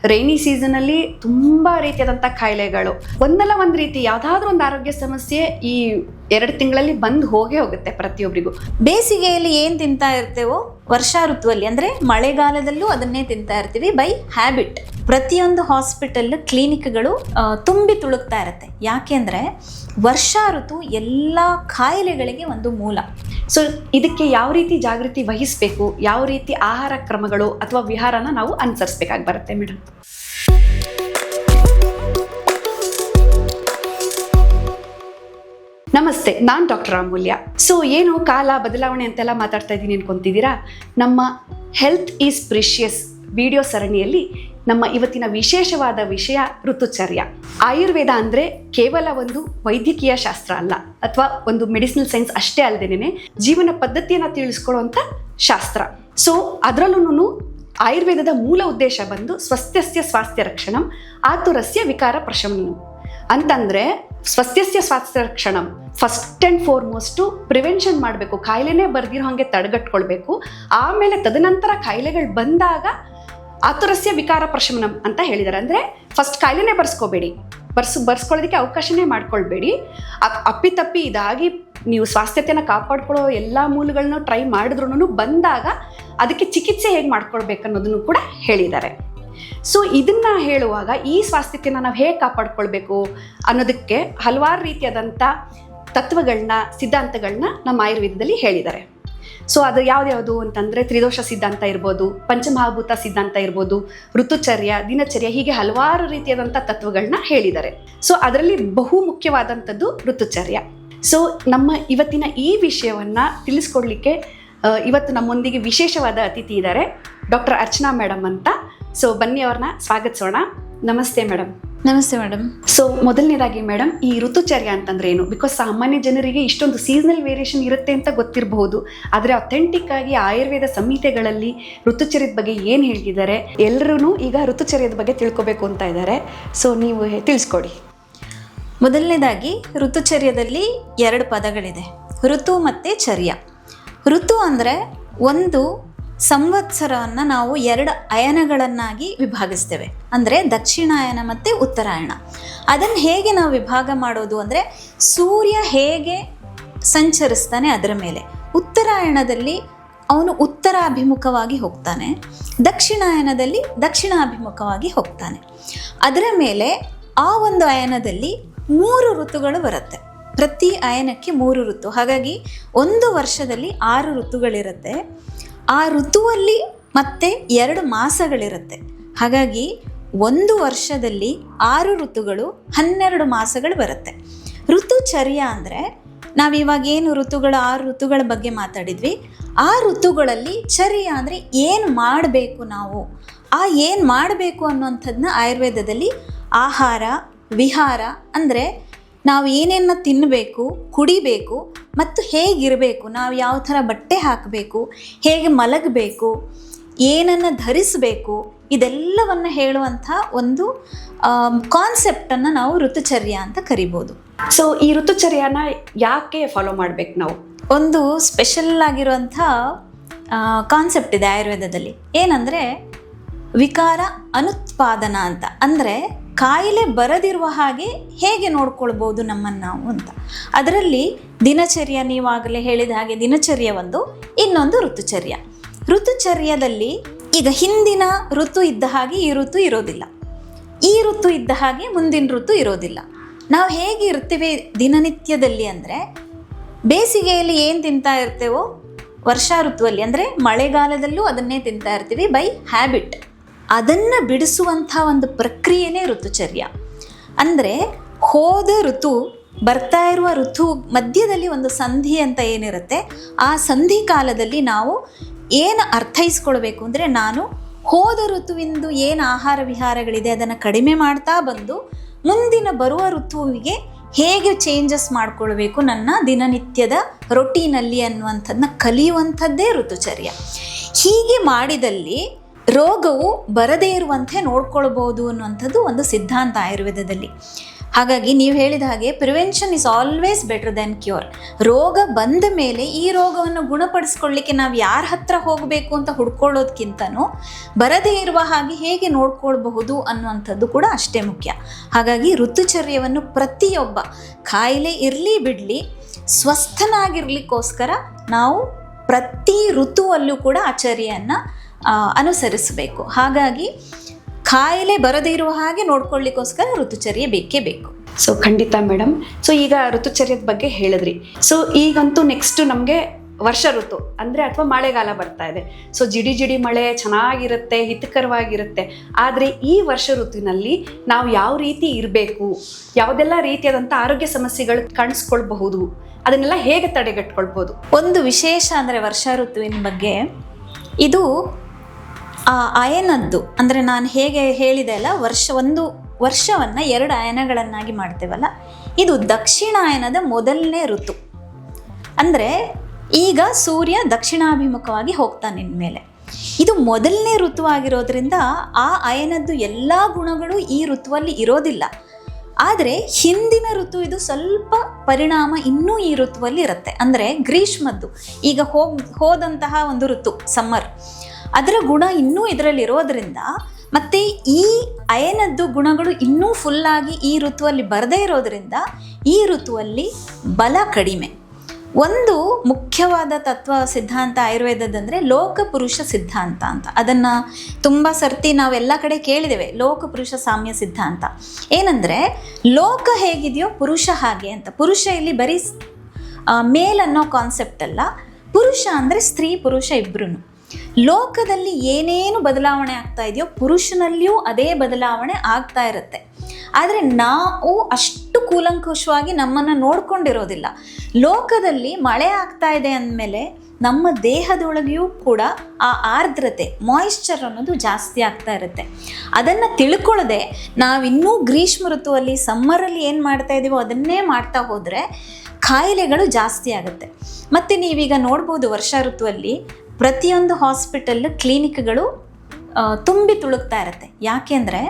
Rainy ಸೀಸನಲ್ಲಿ ತುಂಬಾ ರೀತಿಯಾದಂಥ ಕಾಯಿಲೆಗಳು ಒಂದಲ್ಲ ಒಂದು ರೀತಿ ಯಾವುದಾದ್ರೂ ಒಂದು ಆರೋಗ್ಯ ಸಮಸ್ಯೆ ಈ ಎರಡು ತಿಂಗಳಲ್ಲಿ ಬಂದು ಹೋಗೇ ಹೋಗುತ್ತೆ ಪ್ರತಿಯೊಬ್ಬರಿಗೂ ಬೇಸಿಗೆಯಲ್ಲಿ ಏನು ತಿಂತಾ ಇರ್ತೇವೋ ವರ್ಷಾ ಋತುವಲ್ಲಿ ಅಂದರೆ ಮಳೆಗಾಲದಲ್ಲೂ ಅದನ್ನೇ ತಿಂತಾ ಇರ್ತೀವಿ ಬೈ ಹ್ಯಾಬಿಟ್ ಪ್ರತಿಯೊಂದು ಹಾಸ್ಪಿಟಲ್ ಕ್ಲಿನಿಕ್ಗಳು ತುಂಬಿ ತುಳುಕ್ತಾ ಇರುತ್ತೆ. ಯಾಕೆಂದರೆ ವರ್ಷಾ ಋತು ಎಲ್ಲ ಕಾಯಿಲೆಗಳಿಗೆ ಒಂದು ಮೂಲ. ಸೊ ಇದಕ್ಕೆ ಯಾವ ರೀತಿ ಜಾಗೃತಿ ವಹಿಸಬೇಕು ಯಾವ ರೀತಿ ಆಹಾರ ಕ್ರಮಗಳು ಅಥವಾ ವಿಹಾರನ ನಾವು ಅನುಸರಿಸ್ಬೇಕಾಗಿ ಬರುತ್ತೆ ಮೇಡಮ್? ನಮಸ್ತೆ, ನಾನು ಡಾಕ್ಟರ್ ಅಮೂಲ್ಯ. ಸೊ, ಏನು ಕಾಲ ಬದಲಾವಣೆ ಅಂತೆಲ್ಲ ಮಾತಾಡ್ತಾ ಇದ್ದೀನಿ ಅನ್ಕೊಂತಿದ್ದೀರಾ? ನಮ್ಮ ಹೆಲ್ತ್ ಈಸ್ ಪ್ರಿಷಿಯಸ್ ವಿಡಿಯೋ ಸರಣಿಯಲ್ಲಿ ನಮ್ಮ ಇವತ್ತಿನ ವಿಶೇಷವಾದ ವಿಷಯ ಋತುಚರ್ಯ. ಆಯುರ್ವೇದ ಅಂದರೆ ಕೇವಲ ಒಂದು ವೈದ್ಯಕೀಯ ಶಾಸ್ತ್ರ ಅಲ್ಲ, ಅಥವಾ ಒಂದು ಮೆಡಿಸಿನಲ್ ಸೈನ್ಸ್ ಅಷ್ಟೇ ಅಲ್ಲದೇನೆ ಜೀವನ ಪದ್ಧತಿಯನ್ನು ತಿಳಿಸ್ಕೊಳ್ಳುವಂಥ ಶಾಸ್ತ್ರ. ಸೊ ಅದರಲ್ಲೂ ಆಯುರ್ವೇದದ ಮೂಲ ಉದ್ದೇಶ ಬಂದು ಸ್ವಸ್ಥ್ಯಸ್ಯ ಸ್ವಾಸ್ಥ್ಯ ರಕ್ಷಣಂ, ಆತುರಸ್ಯ ವಿಕಾರ ಪ್ರಶಮನಂ. ಅಂತಂದ್ರೆ ಸ್ವಸ್ಥ್ಯಸ್ಯ ಸ್ವಾಸ್ಥ್ಯ ರಕ್ಷಣಂ ಫಸ್ಟ್ ಆ್ಯಂಡ್ ಫಾರ್ಮೋಸ್ಟು ಪ್ರಿವೆನ್ಷನ್ ಮಾಡಬೇಕು. ಕಾಯಿಲೆನೇ ಬರ್ದಿರೋ ಹಾಗೆ ತಡೆಗಟ್ಕೊಳ್ಬೇಕು. ಆಮೇಲೆ ತದನಂತರ ಕಾಯಿಲೆಗಳು ಬಂದಾಗ ಆತುರಸ್ಯ ವಿಕಾರ ಪ್ರಶಮನಂ ಅಂತ ಹೇಳಿದ್ದಾರೆ ಅಂದರೆ ಫಸ್ಟ್ ಕಾಯಿಲೆನೇ ಬರ್ಸ್ಕೋಬೇಡಿ. ಬರ್ಸ್, ಬರ್ಸ್ಕೊಳ್ಳೋದಕ್ಕೆ ಅವಕಾಶನೇ ಮಾಡ್ಕೊಳ್ಬೇಡಿ. ಅಪ್- ಅಪ್ಪಿತಪ್ಪಿ ಇದಾಗಿ ನೀವು ಸ್ವಾಸ್ಥ್ಯತೆಯನ್ನು ಕಾಪಾಡ್ಕೊಳ್ಳೋ ಎಲ್ಲ ಮೂಲಗಳನ್ನ ಟ್ರೈ ಮಾಡಿದ್ರು ಬಂದಾಗ ಅದಕ್ಕೆ ಚಿಕಿತ್ಸೆ ಹೇಗೆ ಮಾಡ್ಕೊಳ್ಬೇಕನ್ನೋದನ್ನು ಕೂಡ ಹೇಳಿದ್ದಾರೆ ಸೊ ಇದನ್ನ ಹೇಳುವಾಗ ಈ ಸ್ವಾಸ್ಥ್ಯತೆಯನ್ನು ನಾವು ಹೇಗೆ ಕಾಪಾಡ್ಕೊಳ್ಬೇಕು ಅನ್ನೋದಕ್ಕೆ ಹಲವಾರು ರೀತಿಯಾದಂಥ ತತ್ವಗಳನ್ನ ಸಿದ್ಧಾಂತಗಳನ್ನ ನಮ್ಮ ಆಯುರ್ವೇದದಲ್ಲಿ ಹೇಳಿದ್ದಾರೆ. ಸೊ ಅದು ಯಾವ್ದ್ಯಾವುದು ಅಂತಂದರೆ ತ್ರಿದೋಷ ಸಿದ್ಧಾಂತ ಇರ್ಬೋದು, ಪಂಚಮಹಾಭೂತ ಸಿದ್ಧಾಂತ ಇರ್ಬೋದು, ಋತುಚರ್ಯ, ದಿನಚರ್ಯ ಹೀಗೆ ಹಲವಾರು ರೀತಿಯಾದಂಥ ತತ್ವಗಳನ್ನ ಹೇಳಿದ್ದಾರೆ. ಸೊ ಅದರಲ್ಲಿ ಬಹು ಮುಖ್ಯವಾದಂಥದ್ದು ಋತುಚರ್ಯ. ಸೊ ನಮ್ಮ ಇವತ್ತಿನ ಈ ವಿಷಯವನ್ನ ತಿಳಿಸ್ಕೊಡ್ಲಿಕ್ಕೆ ಇವತ್ತು ನಮ್ಮೊಂದಿಗೆ ವಿಶೇಷವಾದ ಅತಿಥಿ ಇದ್ದಾರೆ. ಡಾಕ್ಟರ್ ಅರ್ಚನಾ ಮೇಡಮ್ ಅಂತ. ಸೊ ಬನ್ನಿ ಅವ್ರನ್ನ ಸ್ವಾಗತಿಸೋಣ. ನಮಸ್ತೆ ಮೇಡಮ್. ನಮಸ್ತೆ ಮೇಡಮ್. ಸೊ ಮೊದಲನೇದಾಗಿ ಮೇಡಮ್ ಈ ಋತುಚರ್ಯ ಅಂತಂದ್ರೆ ಏನು? ಬಿಕಾಸ್ ಸಾಮಾನ್ಯ ಜನರಿಗೆ ಇಷ್ಟೊಂದು ಸೀಸನಲ್ ವೇರಿಯೇಷನ್ ಇರುತ್ತೆ ಅಂತ ಗೊತ್ತಿರಬಹುದು. ಆದರೆ ಅಥೆಂಟಿಕ್ ಆಗಿ ಆಯುರ್ವೇದ ಸಂಹಿತೆಗಳಲ್ಲಿ ಋತುಚರ್ಯದ ಬಗ್ಗೆ ಏನು ಹೇಳಿದ್ದಾರೆ ಎಲ್ಲರೂ ಈಗ ಋತುಚರ್ಯದ ಬಗ್ಗೆ ತಿಳ್ಕೊಬೇಕು ಅಂತ ಇದ್ದಾರೆ. ಸೊ ನೀವು ತಿಳಿಸ್ಕೊಡಿ. ಮೊದಲನೇದಾಗಿ ಋತುಚರ್ಯದಲ್ಲಿ ಎರಡು ಪದಗಳಿದೆ. ಋತು ಮತ್ತು ಚರ್ಯ. ಋತು ಅಂದರೆ ಒಂದು ಸಂವತ್ಸರವನ್ನು ನಾವು ಎರಡು ಅಯನಗಳನ್ನಾಗಿ ವಿಭಾಗಿಸ್ತೇವೆ. ಅಂದರೆ ದಕ್ಷಿಣಾಯನ ಮತ್ತು ಉತ್ತರಾಯಣ. ಅದನ್ನು ಹೇಗೆ ನಾವು ವಿಭಾಗ ಮಾಡೋದು ಅಂದರೆ ಸೂರ್ಯ ಹೇಗೆ ಸಂಚರಿಸ್ತಾನೆ ಅದರ ಮೇಲೆ. ಉತ್ತರಾಯಣದಲ್ಲಿ ಅವನು ಉತ್ತರಾಭಿಮುಖವಾಗಿ ಹೋಗ್ತಾನೆ. ದಕ್ಷಿಣಾಯನದಲ್ಲಿ ದಕ್ಷಿಣಾಭಿಮುಖವಾಗಿ ಹೋಗ್ತಾನೆ. ಅದರ ಮೇಲೆ ಆ ಒಂದು ಅಯನದಲ್ಲಿ ಮೂರು ಋತುಗಳು ಬರುತ್ತೆ. ಪ್ರತಿ ಅಯನಕ್ಕೆ ಮೂರು ಋತು. ಹಾಗಾಗಿ ಒಂದು ವರ್ಷದಲ್ಲಿ ಆರು ಋತುಗಳಿರುತ್ತೆ. ಆ ಋತುವಲ್ಲಿ ಮತ್ತೆ ಎರಡು ಮಾಸಗಳಿರುತ್ತೆ. ಹಾಗಾಗಿ ಒಂದು ವರ್ಷದಲ್ಲಿ ಆರು ಋತುಗಳು, ಹನ್ನೆರಡು ಮಾಸಗಳು ಬರುತ್ತೆ. ಋತುಚರ್ಯ ಅಂದರೆ ನಾವಿವಾಗ ಏನು ಋತುಗಳು, ಆರು ಋತುಗಳ ಬಗ್ಗೆ ಮಾತಾಡಿದ್ವಿ. ಆ ಋತುಗಳಲ್ಲಿ ಚರ್ಯ ಅಂದರೆ ಏನು ಮಾಡಬೇಕು ನಾವು? ಆ ಏನು ಮಾಡಬೇಕು ಅನ್ನುವಂಥದ್ದನ್ನ ಆಯುರ್ವೇದದಲ್ಲಿ ಆಹಾರ, ವಿಹಾರ ಅಂದರೆ ನಾವು ಏನೇನ ತಿನ್ನಬೇಕು ಕುಡಿಬೇಕು ಮತ್ತು ಹೇಗಿರಬೇಕು ನಾವು ಯಾವ ಥರ ಬಟ್ಟೆ ಹಾಕಬೇಕು ಹೇಗೆ ಮಲಗಬೇಕು ಏನನ್ನು ಧರಿಸಬೇಕು ಇದೆಲ್ಲವನ್ನು ಹೇಳುವಂಥ ಒಂದು ಕಾನ್ಸೆಪ್ಟನ್ನು ನಾವು ಋತುಚರ್ಯ ಅಂತ ಕರಿಬೋದು. ಸೊ ಈ ಋತುಚರ್ಯನ ಯಾಕೆ ಫಾಲೋ ಮಾಡಬೇಕು ನಾವು? ಒಂದು ಸ್ಪೆಷಲ್ ಆಗಿರುವಂಥ ಕಾನ್ಸೆಪ್ಟ್ ಇದೆ ಆಯುರ್ವೇದದಲ್ಲಿ. ಏನಂದರೆ ವಿಕಾರ ಅನುತ್ಪಾದನ ಅಂತ. ಅಂದರೆ ಕಾಯಿಲೆ ಬರದಿರುವ ಹಾಗೆ ಹೇಗೆ ನೋಡ್ಕೊಳ್ಬೋದು ನಮ್ಮನ್ನು ನಾವು ಅಂತ. ಅದರಲ್ಲಿ ದಿನಚರ್ಯ ನೀವಾಗಲೇ ಹೇಳಿದ ಹಾಗೆ ದಿನಚರ್ಯ ಒಂದು, ಇನ್ನೊಂದು ಋತುಚರ್ಯ. ಋತುಚರ್ಯದಲ್ಲಿ ಈಗ ಹಿಂದಿನ ಋತು ಇದ್ದ ಹಾಗೆ ಈ ಋತು ಇರೋದಿಲ್ಲ. ಈ ಋತು ಇದ್ದ ಹಾಗೆ ಮುಂದಿನ ಋತು ಇರೋದಿಲ್ಲ. ನಾವು ಹೇಗೆ ಇರ್ತೀವಿ ದಿನನಿತ್ಯದಲ್ಲಿ ಅಂದರೆ, ಬೇಸಿಗೆಯಲ್ಲಿ ಏನು ತಿಂತಾ ಇರ್ತೇವೋ, ವರ್ಷಾ ಋತುವಲ್ಲಿ ಅಂದರೆ ಮಳೆಗಾಲದಲ್ಲೂ ಅದನ್ನೇ ತಿಂತಾ ಇರ್ತೀವಿ ಬೈ ಹ್ಯಾಬಿಟ್ ಅದನ್ನು ಬಿಡಿಸುವಂಥ ಒಂದು ಪ್ರಕ್ರಿಯೆನೇ ಋತುಚರ್ಯ. ಅಂದರೆ ಹೋದ ಋತು, ಬರ್ತಾ ಇರುವ ಋತು ಮಧ್ಯದಲ್ಲಿ ಒಂದು ಸಂಧಿ ಅಂತ ಏನಿರುತ್ತೆ, ಆ ಸಂಧಿ ಕಾಲದಲ್ಲಿ ನಾವು ಏನು ಅರ್ಥೈಸ್ಕೊಳ್ಬೇಕು ಅಂದರೆ ನಾನು ಹೋದ ಋತುವಿಂದು ಏನು ಆಹಾರ ವಿಹಾರಗಳಿದೆ ಅದನ್ನು ಕಡಿಮೆ ಮಾಡ್ತಾ ಬಂದು ಮುಂದಿನ ಬರುವ ಋತುವಿಗೆ ಹೇಗೆ ಚೇಂಜಸ್ ಮಾಡ್ಕೊಳ್ಬೇಕು ನನ್ನ ದಿನನಿತ್ಯದ ರೊಟೀನಲ್ಲಿ ಅನ್ನುವಂಥದ್ದನ್ನ ಕಲಿಯುವಂಥದ್ದೇ ಋತುಚರ್ಯ. ಹೀಗೆ ಮಾಡಿದಲ್ಲಿ ರೋಗವು ಬರದೇ ಇರುವಂತೆ ನೋಡ್ಕೊಳ್ಬೋದು ಅನ್ನುವಂಥದ್ದು ಒಂದು ಸಿದ್ಧಾಂತ ಆಯುರ್ವೇದದಲ್ಲಿ. ಹಾಗಾಗಿ ನೀವು ಹೇಳಿದ ಹಾಗೆ prevention is always better than cure ರೋಗ ಬಂದ ಮೇಲೆ ಈ ರೋಗವನ್ನು ಗುಣಪಡಿಸ್ಕೊಳ್ಳಿಕ್ಕೆ ನಾವು ಯಾರ ಹತ್ರ ಹೋಗಬೇಕು ಅಂತ ಹುಡ್ಕೊಳ್ಳೋದಕ್ಕಿಂತನೂ ಬರದೇ ಇರುವ ಹಾಗೆ ಹೇಗೆ ನೋಡ್ಕೊಳ್ಬಹುದು ಅನ್ನುವಂಥದ್ದು ಕೂಡ ಅಷ್ಟೇ ಮುಖ್ಯ. ಹಾಗಾಗಿ ಋತುಚರ್ಯವನ್ನು ಪ್ರತಿಯೊಬ್ಬ ಕಾಯಿಲೆ ಇರಲಿ ಬಿಡಲಿ, ಸ್ವಸ್ಥನಾಗಿರ್ಲಿಕ್ಕೋಸ್ಕರ ನಾವು ಪ್ರತಿ ಋತುವಲ್ಲೂ ಕೂಡ ಆ ಚರ್ಯನ್ನು ಅನುಸರಿಸಬೇಕು. ಹಾಗಾಗಿ ಕಾಯಿಲೆ ಬರದೇ ಇರುವ ಹಾಗೆ ನೋಡ್ಕೊಳ್ಳಿಕ್ಕೋಸ್ಕರ ಋತುಚರ್ಯ ಬೇಕೇ ಬೇಕು. ಸೊ ಖಂಡಿತ ಮೇಡಮ್ ಸೊ ಈಗ ಋತುಚರ್ಯದ ಬಗ್ಗೆ ಹೇಳಿದ್ರಿ. ಸೊ ಈಗಂತೂ ನೆಕ್ಸ್ಟ್ ನಮಗೆ ವರ್ಷ ಋತು ಅಂದರೆ ಅಥವಾ ಮಳೆಗಾಲ ಬರ್ತಾ ಇದೆ. ಸೊ ಜಿಡಿ ಜಿಡಿ ಮಳೆ ಚೆನ್ನಾಗಿರುತ್ತೆ ಹಿತಕರವಾಗಿರುತ್ತೆ. ಆದರೆ ಈ ವರ್ಷ ಋತುವಿನಲ್ಲಿ ನಾವು ಯಾವ ರೀತಿ ಇರಬೇಕು ಯಾವುದೆಲ್ಲ ರೀತಿಯಾದಂಥ ಆರೋಗ್ಯ ಸಮಸ್ಯೆಗಳು ಕಾಣಿಸ್ಕೊಳ್ಬಹುದು ಅದನ್ನೆಲ್ಲ ಹೇಗೆ ತಡೆಗಟ್ಕೊಳ್ಬೋದು ಒಂದು ವಿಶೇಷ ಅಂದರೆ ವರ್ಷ ಋತುವಿನ ಬಗ್ಗೆ ಇದು ಆ ಅಯನದ್ದು. ಅಂದರೆ ನಾನು ಹೇಗೆ ಹೇಳಿದೆ ಅಲ್ಲ, ವರ್ಷ ಒಂದು ವರ್ಷವನ್ನು ಎರಡು ಅಯನಗಳನ್ನಾಗಿ ಮಾಡ್ತೇವಲ್ಲ? ಇದು ದಕ್ಷಿಣಾಯನದ ಮೊದಲನೇ ಋತು. ಅಂದರೆ ಈಗ ಸೂರ್ಯ ದಕ್ಷಿಣಾಭಿಮುಖವಾಗಿ ಹೋಗ್ತಾನೆ ಇನ್ಮೇಲೆ. ಇದು ಮೊದಲನೇ ಋತು ಆಗಿರೋದ್ರಿಂದ ಆ ಅಯನದ್ದು ಎಲ್ಲ ಗುಣಗಳು ಈ ಋತುವಲ್ಲಿ ಇರೋದಿಲ್ಲ. ಆದರೆ ಹಿಂದಿನ ಋತು ಇದು ಸ್ವಲ್ಪ ಪರಿಣಾಮ ಇನ್ನೂ ಈ ಋತುವಲ್ಲಿ ಇರುತ್ತೆ. ಅಂದರೆ ಗ್ರೀಷ್ಮದ್ದು. ಈಗ ಹೋಗ್, ಹೋದಂತಹ ಒಂದು ಋತು, ಸಮ್ಮರ್. ಅದರ ಗುಣ ಇನ್ನೂ ಇದರಲ್ಲಿ ಇರೋದ್ರಿಂದ ಮತ್ತು ಈ ಅಯನದ್ದು ಗುಣಗಳು ಇನ್ನೂ ಫುಲ್ಲಾಗಿ ಈ ಋತುವಲ್ಲಿ ಬರದೇ ಇರೋದ್ರಿಂದ ಈ ಋತುವಲ್ಲಿ ಬಲ ಕಡಿಮೆ. ಒಂದು ಮುಖ್ಯವಾದ ತತ್ವ ಸಿದ್ಧಾಂತ ಆಯುರ್ವೇದದಂದರೆ ಲೋಕಪುರುಷ ಸಿದ್ಧಾಂತ ಅಂತ. ಅದನ್ನು ತುಂಬ ಸರ್ತಿ ನಾವೆಲ್ಲ ಕಡೆ ಕೇಳಿದ್ದೇವೆ ಲೋಕಪುರುಷ ಸಾಮ್ಯ ಸಿದ್ಧಾಂತ. ಏನಂದರೆ ಲೋಕ ಹೇಗಿದೆಯೋ ಪುರುಷ ಹಾಗೆ ಅಂತ. ಪುರುಷ ಇಲ್ಲಿ ಬರೀ ಮೇಲ್ ಅನ್ನೋ ಕಾನ್ಸೆಪ್ಟ್ ಅಲ್ಲ. ಪುರುಷ ಅಂದರೆ ಸ್ತ್ರೀ ಪುರುಷ ಇಬ್ಬರೂ ಲೋಕದಲ್ಲಿ ಏನೇನು ಬದಲಾವಣೆ ಆಗ್ತಾ ಇದೆಯೋ ಪುರುಷನಲ್ಲಿಯೂ ಅದೇ ಬದಲಾವಣೆ ಆಗ್ತಾ ಇರುತ್ತೆ. ಆದರೆ ನಾವು ಅಷ್ಟು ಕೂಲಂಕುಷವಾಗಿ ನಮ್ಮನ್ನು ನೋಡ್ಕೊಂಡಿರೋದಿಲ್ಲ. ಲೋಕದಲ್ಲಿ ಮಳೆ ಆಗ್ತಾ ಇದೆ ಅಂದಮೇಲೆ ನಮ್ಮ ದೇಹದೊಳಗೆಯೂ ಕೂಡ ಆ ಆರ್ದ್ರತೆ ಮಾಯಿಶ್ಚರ್ ಅನ್ನೋದು ಜಾಸ್ತಿ ಆಗ್ತಾ ಇರುತ್ತೆ. ಅದನ್ನು ತಿಳ್ಕೊಳ್ಳದೆ ನಾವಿನ್ನೂ ಗ್ರೀಷ್ಮ ಋತುವಲ್ಲಿ ಸಮ್ಮರಲ್ಲಿ ಏನು ಮಾಡ್ತಾ ಇದ್ದೀವೋ ಅದನ್ನೇ ಮಾಡ್ತಾ ಹೋದರೆ ಕಾಯಿಲೆಗಳು ಜಾಸ್ತಿ ಆಗುತ್ತೆ. ಮತ್ತು ನೀವೀಗ ನೋಡ್ಬೋದು ವರ್ಷ ಋತುವಲ್ಲಿ ಪ್ರತಿಯೊಂದು ಹಾಸ್ಪಿಟಲ್ ಕ್ಲಿನಿಕ್ಗಳು ತುಂಬಿ ತುಳುಕ್ತಾ ಇರುತ್ತೆ. ಯಾಕೆಂದರೆ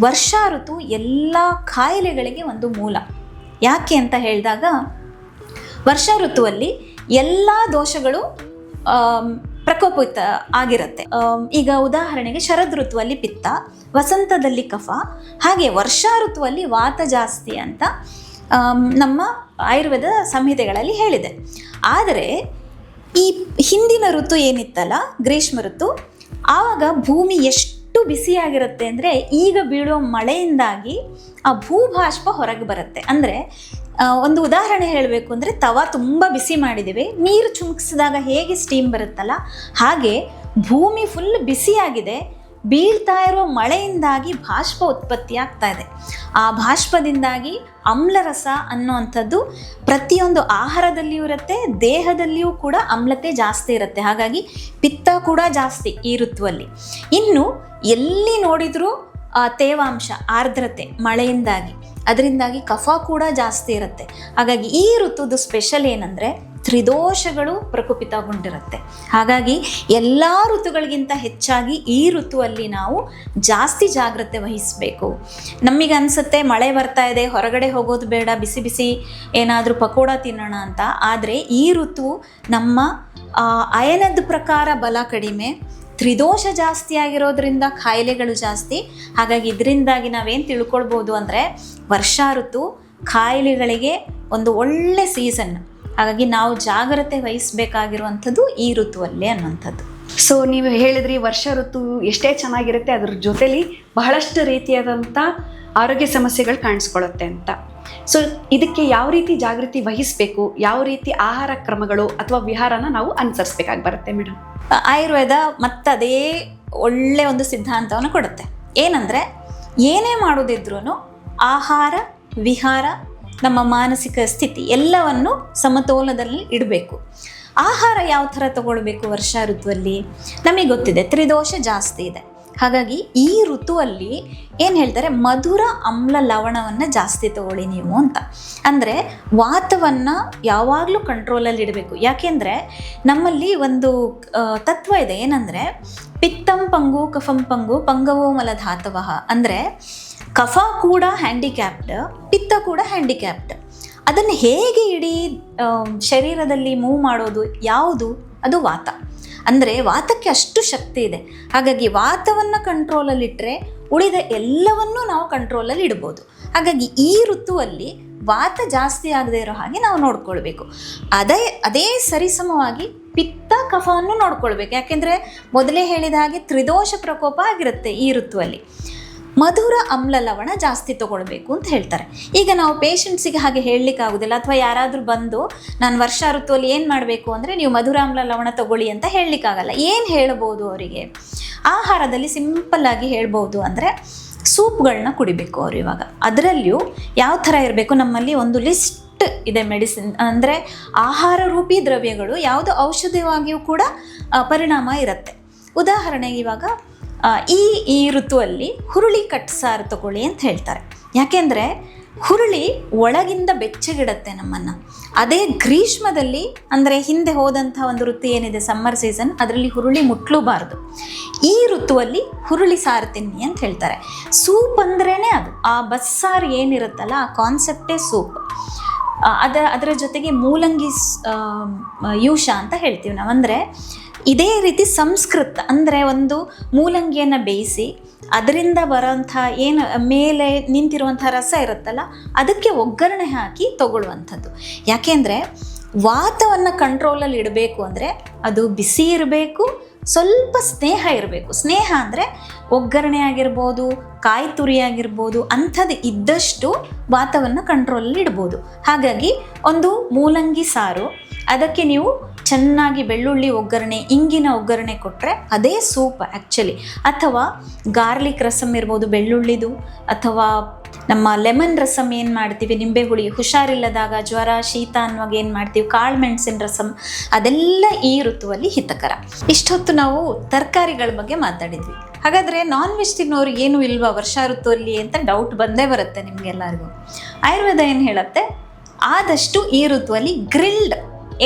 ವರ್ಷಾ ಋತು ಎಲ್ಲ ಕಾಯಿಲೆಗಳಿಗೆ ಒಂದು ಮೂಲ. ಯಾಕೆ ಅಂತ ಹೇಳಿದಾಗ, ವರ್ಷಾ ಋತುವಲ್ಲಿ ಎಲ್ಲ ದೋಷಗಳು ಪ್ರಕೋಪಿತ ಆಗಿರುತ್ತೆ. ಈಗ ಉದಾಹರಣೆಗೆ ಶರದ್ ಋತುವಲ್ಲಿ ಪಿತ್ತ, ವಸಂತದಲ್ಲಿ ಕಫ, ಹಾಗೆ ವರ್ಷಾ ಋತುವಲ್ಲಿ ವಾತ ಜಾಸ್ತಿ ಅಂತ ನಮ್ಮ ಆಯುರ್ವೇದ ಸಂಹಿತೆಗಳಲ್ಲಿ ಹೇಳಿದೆ. ಆದರೆ ಈ ಹಿಂದಿನ ಋತು ಏನಿತ್ತಲ್ಲ, ಗ್ರೀಷ್ಮ ಋತು, ಆವಾಗ ಭೂಮಿ ಎಷ್ಟು ಬಿಸಿಯಾಗಿರುತ್ತೆ ಅಂದರೆ ಈಗ ಬೀಳೋ ಮಳೆಯಿಂದಾಗಿ ಆ ಭೂಭಾಷ್ಪ ಹೊರಗೆ ಬರುತ್ತೆ. ಅಂದರೆ ಒಂದು ಉದಾಹರಣೆ ಹೇಳಬೇಕು ಅಂದರೆ ತವ ತುಂಬ ಬಿಸಿ ಮಾಡಿದ್ದೀವಿ, ನೀರು ಚುಮುಕಿಸಿದಾಗ ಹೇಗೆ ಸ್ಟೀಮ್ ಬರುತ್ತಲ್ಲ, ಹಾಗೆ ಭೂಮಿ ಫುಲ್ ಬಿಸಿಯಾಗಿದೆ ಬೀಳ್ತಾ ಇರೋ ಮಳೆಯಿಂದಾಗಿ ಬಾಷ್ಪ ಉತ್ಪತ್ತಿ ಆಗ್ತಾ ಇದೆ. ಆ ಬಾಷ್ಪದಿಂದಾಗಿ ಅಮ್ಲರಸ ಅನ್ನುವಂಥದ್ದು ಪ್ರತಿಯೊಂದು ಆಹಾರದಲ್ಲಿಯೂ ಇರುತ್ತೆ, ದೇಹದಲ್ಲಿಯೂ ಕೂಡ ಅಮ್ಲತೆ ಜಾಸ್ತಿ ಇರುತ್ತೆ. ಹಾಗಾಗಿ ಪಿತ್ತ ಕೂಡ ಜಾಸ್ತಿ ಈ ಋತುವಲ್ಲಿ. ಇನ್ನು ಎಲ್ಲಿ ನೋಡಿದರೂ ತೇವಾಂಶ, ಆರ್ದ್ರತೆ, ಮಳೆಯಿಂದಾಗಿ. ಅದರಿಂದಾಗಿ ಕಫ ಕೂಡ ಜಾಸ್ತಿ ಇರುತ್ತೆ. ಹಾಗಾಗಿ ಈ ಋತುದು ಸ್ಪೆಷಲ್ ಏನಂದರೆ ತ್ರಿದೋಷಗಳು ಪ್ರಕುಪಿತಗೊಂಡಿರುತ್ತೆ. ಹಾಗಾಗಿ ಎಲ್ಲ ಋತುಗಳಿಗಿಂತ ಹೆಚ್ಚಾಗಿ ಈ ಋತುವಲ್ಲಿ ನಾವು ಜಾಸ್ತಿ ಜಾಗ್ರತೆ ವಹಿಸಬೇಕು. ನಮಗೆ ಅನಿಸುತ್ತೆ ಮಳೆ ಬರ್ತಾ ಇದೆ, ಹೊರಗಡೆ ಹೋಗೋದು ಬೇಡ, ಬಿಸಿ ಬಿಸಿ ಏನಾದರೂ ಪಕೋಡ ತಿನ್ನೋಣ ಅಂತ. ಆದರೆ ಈ ಋತು ನಮ್ಮ ಅಯನದ ಪ್ರಕಾರ ಬಲ ಕಡಿಮೆ ತ್ರಿದೋಷ ಜಾಸ್ತಿ ಆಗಿರೋದ್ರಿಂದ ಕಾಯಿಲೆಗಳು ಜಾಸ್ತಿ. ಹಾಗಾಗಿ ಇದರಿಂದಾಗಿ ನಾವೇನು ತಿಳ್ಕೊಳ್ಬೋದು ಅಂದರೆ ವರ್ಷಾ ಋತು ಕಾಯಿಲೆಗಳಿಗೆ ಒಂದು ಒಳ್ಳೆ ಸೀಸನ್ ಹಾಗಾಗಿ ನಾವು ಜಾಗ್ರತೆ ವಹಿಸಬೇಕಾಗಿರುವಂಥದ್ದು ಈ ಋತುವಲ್ಲೇ ಅನ್ನುವಂಥದ್ದು. ಸೊ ನೀವು ಹೇಳಿದ್ರಿ ವರ್ಷ ಋತು ಎಷ್ಟೇ ಚೆನ್ನಾಗಿರುತ್ತೆ, ಅದ್ರ ಜೊತೆಲಿ ಬಹಳಷ್ಟು ರೀತಿಯಾದಂಥ ಆರೋಗ್ಯ ಸಮಸ್ಯೆಗಳು ಕಾಣಿಸ್ಕೊಳ್ಳುತ್ತೆ ಅಂತ. ಸೊ ಇದಕ್ಕೆ ಯಾವ ರೀತಿ ಜಾಗೃತಿ ವಹಿಸಬೇಕು, ಯಾವ ರೀತಿ ಆಹಾರ ಕ್ರಮಗಳು ಅಥವಾ ವಿಹಾರನ ನಾವು ಅನುಸರಿಸ್ಬೇಕಾಗಿ ಬರುತ್ತೆ ಮೇಡಮ್? ಆಯುರ್ವೇದ ಮತ್ತದೇ ಒಳ್ಳೆ ಒಂದು ಸಿದ್ಧಾಂತವನ್ನು ಕೊಡುತ್ತೆ. ಏನಂದರೆ, ಏನೇ ಮಾಡೋದಿದ್ರೂ ಆಹಾರ, ವಿಹಾರ, ನಮ್ಮ ಮಾನಸಿಕ ಸ್ಥಿತಿ ಎಲ್ಲವನ್ನು ಸಮತೋಲನದಲ್ಲಿ ಇಡಬೇಕು. ಆಹಾರ ಯಾವ ಥರ ತಗೊಳ್ಬೇಕು ವರ್ಷಾ ಋತುವಲ್ಲಿ? ನಮಗೆ ಗೊತ್ತಿದೆ, ತ್ರಿದೋಷ ಜಾಸ್ತಿ ಇದೆ. ಹಾಗಾಗಿ ಈ ಋತುವಲ್ಲಿ ಏನು ಹೇಳ್ತಾರೆ, ಮಧುರ ಅಮ್ಲ ಲವಣವನ್ನು ಜಾಸ್ತಿ ತಗೊಳ್ಳಿ ನೀವು ಅಂತ. ಅಂದರೆ ವಾತವನ್ನು ಯಾವಾಗಲೂ ಕಂಟ್ರೋಲಲ್ಲಿ ಇಡಬೇಕು. ಯಾಕೆಂದರೆ ನಮ್ಮಲ್ಲಿ ಒಂದು ತತ್ವ ಇದೆ. ಏನಂದರೆ ಪಿತ್ತಂ ಪಂಗು ಕಫಂ ಪಂಗು ಪಂಗವೋ ಮಲಧಾತವಃ. ಅಂದರೆ ಕಫ ಕೂಡ ಹ್ಯಾಂಡಿಕ್ಯಾಪ್ಡ್ ಪಿತ್ತ ಕೂಡ ಹ್ಯಾಂಡಿಕ್ಯಾಪ್ಡ್ ಅದನ್ನು ಹೇಗೆ ಇಡೀ ಶರೀರದಲ್ಲಿ ಮೂವ್ ಮಾಡೋದು, ಯಾವುದು? ಅದು ವಾತ. ಅಂದರೆ ವಾತಕ್ಕೆ ಅಷ್ಟು ಶಕ್ತಿ ಇದೆ. ಹಾಗಾಗಿ ವಾತವನ್ನು ಕಂಟ್ರೋಲಲ್ಲಿಟ್ಟರೆ ಉಳಿದ ಎಲ್ಲವನ್ನೂ ನಾವು ಕಂಟ್ರೋಲಲ್ಲಿ ಇಡ್ಬೋದು. ಹಾಗಾಗಿ ಈ ಋತುವಲ್ಲಿ ವಾತ ಜಾಸ್ತಿ ಆಗದೆ ಇರೋ ಹಾಗೆ ನಾವು ನೋಡ್ಕೊಳ್ಬೇಕು. ಅದೇ ಅದೇ ಸರಿಸಮವಾಗಿ ಪಿತ್ತ ಕಫವನ್ನು ನೋಡ್ಕೊಳ್ಬೇಕು. ಯಾಕೆಂದರೆ ಮೊದಲೇ ಹೇಳಿದ ಹಾಗೆ ತ್ರಿದೋಷ ಪ್ರಕೋಪ ಆಗಿರುತ್ತೆ ಈ ಋತುವಲ್ಲಿ. ಮಧುರ ಅಮ್ಲ ಲವಣ ಜಾಸ್ತಿ ತಗೊಳ್ಬೇಕು ಅಂತ ಹೇಳ್ತಾರೆ. ಈಗ ನಾವು ಪೇಷಂಟ್ಸಿಗೆ ಹಾಗೆ ಹೇಳಲಿಕ್ಕೆ ಆಗೋದಿಲ್ಲ, ಅಥವಾ ಯಾರಾದರೂ ಬಂದು ನಾನು ವರ್ಷ ಋತುವಲ್ಲಿ ಏನು ಮಾಡಬೇಕು ಅಂದರೆ ನೀವು ಮಧುರ ಅಮ್ಲ ಲವಣ ತಗೊಳ್ಳಿ ಅಂತ ಹೇಳಲಿಕ್ಕಾಗಲ್ಲ ಏನು ಹೇಳ್ಬೋದು ಅವರಿಗೆ? ಆಹಾರದಲ್ಲಿ ಸಿಂಪಲ್ ಆಗಿ ಹೇಳ್ಬೋದು ಅಂದರೆ ಸೂಪ್ಗಳನ್ನ ಕುಡಿಬೇಕು ಅವರು ಇವಾಗ. ಅದರಲ್ಲಿಯೂ ಯಾವ ಥರ ಇರಬೇಕು? ನಮ್ಮಲ್ಲಿ ಒಂದು ಲಿಸ್ಟ್ ಇದೆ ಮೆಡಿಸಿನ್, ಅಂದರೆ ಆಹಾರ ರೂಪಿ ದ್ರವ್ಯಗಳು, ಯಾವುದು ಔಷಧಿಯಾಗಿಯೂ ಕೂಡ ಪರಿಣಾಮ ಇರುತ್ತೆ. ಉದಾಹರಣೆಗೆ ಇವಾಗ ಈ ಈ ಋತುವಲ್ಲಿ ಹುರುಳಿ ಕಟ್ ಸಾರು ತಗೊಳ್ಳಿ ಅಂತ ಹೇಳ್ತಾರೆ. ಯಾಕೆಂದರೆ ಹುರುಳಿ ಒಳಗಿಂದ ಬೆಚ್ಚಗಿಡತ್ತೆ ನಮ್ಮನ್ನು. ಅದೇ ಗ್ರೀಷ್ಮದಲ್ಲಿ, ಅಂದರೆ ಹಿಂದೆ ಹೋದಂಥ ಒಂದು ಋತು ಏನಿದೆ ಸಮ್ಮರ್ ಸೀಸನ್ ಅದರಲ್ಲಿ ಹುರುಳಿ ಮುಟ್ಲೂಬಾರ್ದು. ಈ ಋತುವಲ್ಲಿ ಹುರುಳಿ ಸಾರು ತಿನ್ನಿ ಅಂತ ಹೇಳ್ತಾರೆ. ಸೂಪ್ ಅಂದ್ರೇ ಅದು. ಆ ಬಸ್ಸಾರು ಏನಿರುತ್ತಲ್ಲ, ಆ ಕಾನ್ಸೆಪ್ಟೇ ಸೂಪ್. ಅದರ ಅದರ ಜೊತೆಗೆ ಮೂಲಂಗಿ ಯೂಷ ಅಂತ ಹೇಳ್ತೀವಿ ನಾವು ಅಂದರೆ ಇದೇ ರೀತಿ ಸಂಸ್ಕೃತ ಅಂದರೆ ಒಂದು ಮೂಲಂಗಿಯನ್ನು ಬೇಯಿಸಿ ಅದರಿಂದ ಬರೋಂಥ ಏನು ಮೇಲೆ ನಿಂತಿರುವಂಥ ರಸ ಇರುತ್ತಲ್ಲ, ಅದಕ್ಕೆ ಒಗ್ಗರಣೆ ಹಾಕಿ ತಗೊಳ್ಳುವಂಥದ್ದು. ಯಾಕೆಂದರೆ ವಾತವನ್ನು ಕಂಟ್ರೋಲಲ್ಲಿ ಇಡಬೇಕು ಅಂದರೆ ಅದು ಬಿಸಿ ಇರಬೇಕು, ಸ್ವಲ್ಪ ಸ್ನೇಹ ಇರಬೇಕು. ಸ್ನೇಹ ಅಂದರೆ ಒಗ್ಗರಣೆ ಆಗಿರ್ಬೋದು, ಕಾಯಿ ತುರಿ ಆಗಿರ್ಬೋದು, ಅಂಥದ್ದು ಇದ್ದಷ್ಟು ವಾತವನ್ನು ಕಂಟ್ರೋಲಲ್ಲಿ ಇಡ್ಬೋದು. ಹಾಗಾಗಿ ಒಂದು ಮೂಲಂಗಿ ಸಾರು ಅದಕ್ಕೆ ನೀವು ಚೆನ್ನಾಗಿ ಬೆಳ್ಳುಳ್ಳಿ ಒಗ್ಗರಣೆ, ಇಂಗಿನ ಒಗ್ಗರಣೆ ಕೊಟ್ಟರೆ ಅದೇ ಸೂಪ್ ಆ್ಯಕ್ಚುಲಿ ಅಥವಾ ಗಾರ್ಲಿಕ್ ರಸಮ್ ಇರ್ಬೋದು ಬೆಳ್ಳುಳ್ಳಿದು, ಅಥವಾ ನಮ್ಮ ಲೆಮನ್ ರಸಮ್ ಏನು ಮಾಡ್ತೀವಿ? ನಿಂಬೆ ಹುಳಿ, ಹುಷಾರಿಲ್ಲದಾಗ ಜ್ವರ, ಶೀತ ಅನ್ನುವಾಗ ಏನು ಮಾಡ್ತೀವಿ? ಕಾಳು ಮೆಣಸಿನ ರಸಮ್ ಅದೆಲ್ಲ ಈ ಋತುವಲ್ಲಿ ಹಿತಕರ. ಇಷ್ಟೊತ್ತು ನಾವು ತರಕಾರಿಗಳ ಬಗ್ಗೆ ಮಾತಾಡಿದ್ವಿ. ಹಾಗಾದರೆ ನಾನ್ ವೆಜ್ ತಿನ್ನೋರು ಏನು ಇಲ್ವಾ ವರ್ಷ ಋತುವಲ್ಲಿ ಅಂತ ಡೌಟ್ ಬಂದೇ ಬರುತ್ತೆ ನಿಮಗೆಲ್ಲರಿಗೂ. ಆಯುರ್ವೇದ ಏನು ಹೇಳುತ್ತೆ? ಆದಷ್ಟು ಈ ಋತುವಲ್ಲಿ ಗ್ರಿಲ್ಡ್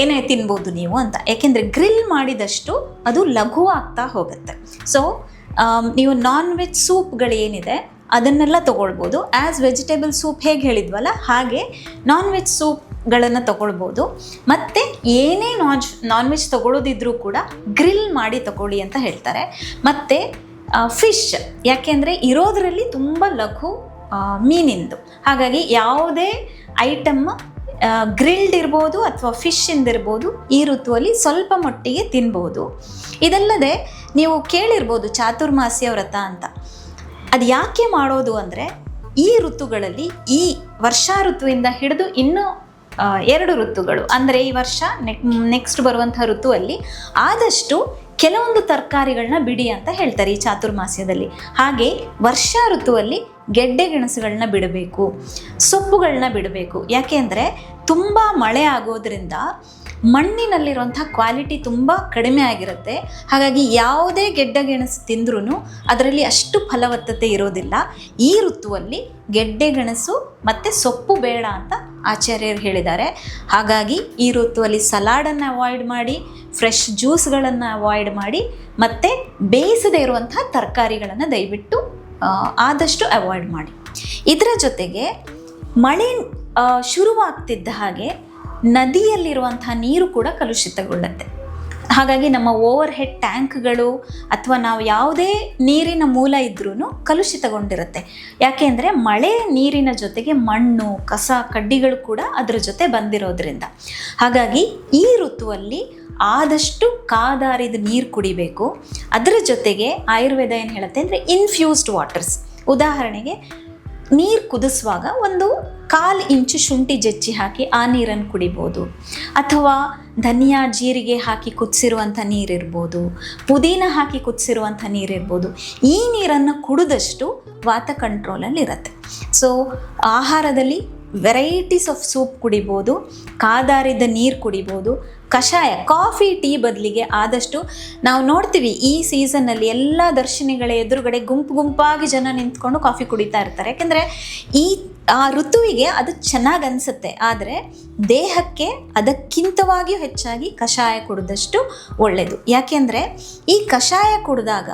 ಏನೇ ತಿನ್ಬೋದು ನೀವು ಅಂತ. ಯಾಕೆಂದರೆ ಗ್ರಿಲ್ ಮಾಡಿದಷ್ಟು ಅದು ಲಘು ಆಗ್ತಾ ಹೋಗುತ್ತೆ ಸೊ ನೀವು ನಾನ್ ವೆಜ್ ಸೂಪ್ಗಳು ಏನಿದೆ ಅದನ್ನೆಲ್ಲ ತೊಗೊಳ್ಬೋದು. ಆ್ಯಸ್ ವೆಜಿಟೇಬಲ್ ಸೂಪ್ ಹೇಗೆ ಹೇಳಿದ್ವಲ್ಲ, ಹಾಗೆ ನಾನ್ ವೆಜ್ ಸೂಪ್ಗಳನ್ನು ತೊಗೊಳ್ಬೋದು. ಮತ್ತು ಏನೇ ನಾಜ್ ನಾನ್ ವೆಜ್ ತಗೊಳ್ಳೋದಿದ್ರೂ ಕೂಡ ಗ್ರಿಲ್ ಮಾಡಿ ತಗೊಳ್ಳಿ ಅಂತ ಹೇಳ್ತಾರೆ. ಮತ್ತು ಫಿಶ್ ಯಾಕೆಂದರೆ ಇರೋದರಲ್ಲಿ ತುಂಬ ಲಘು ಮೀನಿಂದು. ಹಾಗಾಗಿ ಯಾವುದೇ ಐಟಮ್ ಗ್ರಿಲ್ಡ್ ಇರ್ಬೋದು ಅಥವಾ ಫಿಶ್ ಇಂದಿರ್ಬೋದು ಈ ಋತುವಲ್ಲಿ ಸ್ವಲ್ಪ ಮಟ್ಟಿಗೆ ತಿನ್ಬೋದು. ಇದಲ್ಲದೆ ನೀವು ಕೇಳಿರ್ಬೋದು ಚಾತುರ್ಮಾಸ್ಯ ವ್ರತ ಅಂತ. ಅದು ಯಾಕೆ ಮಾಡೋದು ಅಂದರೆ, ಈ ಋತುಗಳಲ್ಲಿ ಈ ವರ್ಷಾ ಋತುವಿಂದ ಹಿಡಿದು ಇನ್ನೂ ಎರಡು ಋತುಗಳು. ಅಂದರೆ ಈ ವರ್ಷ ನೆಕ್ ನೆಕ್ಸ್ಟ್ ಬರುವಂಥ ಋತುವಲ್ಲಿ ಆದಷ್ಟು ಕೆಲವೊಂದು ತರಕಾರಿಗಳನ್ನ ಬಿಡಿ ಅಂತ ಹೇಳ್ತಾರೆ ಈ ಚಾತುರ್ಮಾಸ್ಯದಲ್ಲಿ. ಹಾಗೆ ವರ್ಷಾ ಋತುವಲ್ಲಿ ಗೆಡ್ಡೆ ಗೆಣಸುಗಳನ್ನ ಬಿಡಬೇಕು ಸೊಪ್ಪುಗಳನ್ನ ಬಿಡಬೇಕು. ಯಾಕೆಂದರೆ ತುಂಬ ಮಳೆ ಆಗೋದ್ರಿಂದ ಮಣ್ಣಿನಲ್ಲಿರುವಂಥ ಕ್ವಾಲಿಟಿ ತುಂಬ ಕಡಿಮೆ ಆಗಿರುತ್ತೆ. ಹಾಗಾಗಿ ಯಾವುದೇ ಗೆಡ್ಡೆ ಗೆಣಸು ತಿಂದ್ರೂ ಅದರಲ್ಲಿ ಅಷ್ಟು ಫಲವತ್ತತೆ ಇರೋದಿಲ್ಲ. ಈ ಋತುವಲ್ಲಿ ಗೆಡ್ಡೆ ಗೆಣಸು ಮತ್ತು ಸೊಪ್ಪು ಬೇಡ ಅಂತ ಆಚಾರ್ಯರು ಹೇಳಿದ್ದಾರೆ. ಹಾಗಾಗಿ ಈ ಋತುವಲ್ಲಿ ಸಲಾಡನ್ನು ಅವಾಯ್ಡ್ ಮಾಡಿ ಫ್ರೆಶ್ ಜ್ಯೂಸ್ಗಳನ್ನು ಅವಾಯ್ಡ್ ಮಾಡಿ ಮತ್ತು ಬೇಯಿಸದೇ ಇರುವಂಥ ತರಕಾರಿಗಳನ್ನು ದಯವಿಟ್ಟು ಆದಷ್ಟು ಅವಾಯ್ಡ್ ಮಾಡಿ. ಇದರ ಜೊತೆಗೆ ಮಳೆ ಶುರುವಾಗ್ತಿದ್ದ ಹಾಗೆ ನದಿಯಲ್ಲಿರುವಂತಹ ನೀರು ಕೂಡ ಕಲುಷಿತಗೊಳ್ಳುತ್ತೆ. ಹಾಗಾಗಿ ನಮ್ಮ ಓವರ್ ಹೆಡ್ ಟ್ಯಾಂಕ್ಗಳು ಅಥವಾ ನಾವು ಯಾವುದೇ ನೀರಿನ ಮೂಲ ಇದ್ರೂ ಕಲುಷಿತಗೊಂಡಿರುತ್ತೆ. ಯಾಕೆ ಅಂದರೆ ಮಳೆ ನೀರಿನ ಜೊತೆಗೆ ಮಣ್ಣು, ಕಸ, ಕಡ್ಡಿಗಳು ಕೂಡ ಅದರ ಜೊತೆ ಬಂದಿರೋದ್ರಿಂದ. ಹಾಗಾಗಿ ಈ ಋತುವಲ್ಲಿ ಆದಷ್ಟು ಕಾದಾರಿದ ನೀರು ಕುಡಿಬೇಕು. ಅದರ ಜೊತೆಗೆ ಆಯುರ್ವೇದ ಏನು ಹೇಳುತ್ತೆ ಅಂದರೆ ಇನ್ಫ್ಯೂಸ್ಡ್ ವಾಟರ್ಸ್ ಉದಾಹರಣೆಗೆ ನೀರು ಕುದಿಸುವಾಗ ಒಂದು ಕಾಲು ಇಂಚು ಶುಂಠಿ ಜಜ್ಜಿ ಹಾಕಿ ಆ ನೀರನ್ನು ಕುಡಿಬೋದು. ಅಥವಾ ಧನಿಯಾ ಜೀರಿಗೆ ಹಾಕಿ ಕುದಿಸಿರುವಂಥ ನೀರಿರ್ಬೋದು. ಪುದೀನ ಹಾಕಿ ಕುದಿಸಿರುವಂಥ ನೀರಿರ್ಬೋದು. ಈ ನೀರನ್ನು ಕುಡಿದಷ್ಟು ವಾತ ಕಂಟ್ರೋಲಲ್ಲಿ ಇರುತ್ತೆ ಸೊ ಆಹಾರದಲ್ಲಿ ವೆರೈಟೀಸ್ ಆಫ್ ಸೂಪ್ ಕುಡಿಬೋದು, ಕಾದಾರಿದ ನೀರು ಕುಡಿಬೋದು, ಕಷಾಯ, ಕಾಫಿ, ಟೀ ಬದಲಿಗೆ ಆದಷ್ಟು ನಾವು ನೋಡ್ತೀವಿ ಈ ಸೀಸನ್ನಲ್ಲಿ ಎಲ್ಲ ದರ್ಶನಿಗಳ ಎದುರುಗಡೆ ಗುಂಪು ಗುಂಪಾಗಿ ಜನ ನಿಂತ್ಕೊಂಡು ಕಾಫಿ ಕುಡಿತಾ ಇರ್ತಾರೆ. ಯಾಕೆಂದರೆ ಈ ಆ ಋತುವಿಗೆ ಅದು ಚೆನ್ನಾಗಿ ಅನಿಸುತ್ತೆ. ಆದರೆ ದೇಹಕ್ಕೆ ಅದಕ್ಕಿಂತವಾಗಿಯೂ ಹೆಚ್ಚಾಗಿ ಕಷಾಯ ಕುಡಿದಷ್ಟು ಒಳ್ಳೆಯದು ಯಾಕೆಂದರೆ ಈ ಕಷಾಯ ಕುಡಿದಾಗ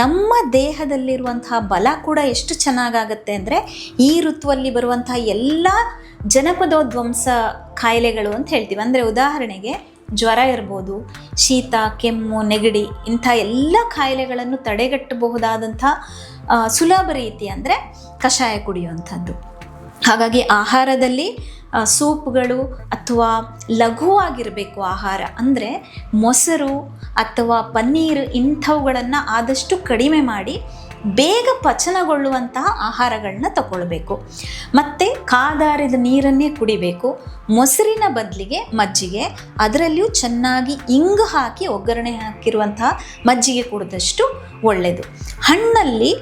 ನಮ್ಮ ದೇಹದಲ್ಲಿರುವಂತಹ ಬಲ ಕೂಡ ಎಷ್ಟು ಚೆನ್ನಾಗಾಗತ್ತೆ ಅಂದರೆ ಈ ಋತುವಲ್ಲಿ ಬರುವಂತಹ ಎಲ್ಲ ಜನಪದೋಧ್ವಂಸ ಕಾಯಿಲೆಗಳು ಅಂತ ಹೇಳ್ತೀವಿ. ಅಂದರೆ ಉದಾಹರಣೆಗೆ ಜ್ವರ ಇರ್ಬೋದು, ಶೀತ, ಕೆಮ್ಮು, ನೆಗಡಿ ಇಂಥ ಎಲ್ಲ ಕಾಯಿಲೆಗಳನ್ನು ತಡೆಗಟ್ಟಬಹುದಾದಂಥ ಸುಲಭ ರೀತಿ ಅಂದರೆ ಕಷಾಯ ಕುಡಿಯುವಂಥದ್ದು. ಹಾಗಾಗಿ ಆಹಾರದಲ್ಲಿ ಸೂಪ್ಗಳು ಅಥವಾ ಲಘುವಾಗಿರಬೇಕು ಆಹಾರ ಅಂದರೆ ಮೊಸರು ಅಥವಾ ಪನ್ನೀರ್ ಇಂಥವುಗಳನ್ನು ಆದಷ್ಟು ಕಡಿಮೆ ಮಾಡಿ ಬೇಗ ಪಚನಗೊಳ್ಳುವಂತಹ ಆಹಾರಗಳನ್ನ ತಗೊಳ್ಬೇಕು. ಮತ್ತು ಕಾದಾರಿದ ನೀರನ್ನೇ ಕುಡಿಬೇಕು. ಮೊಸರಿನ ಬದಲಿಗೆ ಮಜ್ಜಿಗೆ, ಅದರಲ್ಲಿಯೂ ಚೆನ್ನಾಗಿ ಇಂಗು ಹಾಕಿ ಒಗ್ಗರಣೆ ಹಾಕಿರುವಂತಹ ಮಜ್ಜಿಗೆ ಕುಡಿದಷ್ಟು ಒಳ್ಳೆಯದು ಹಣ್ಣಲ್ಲಿ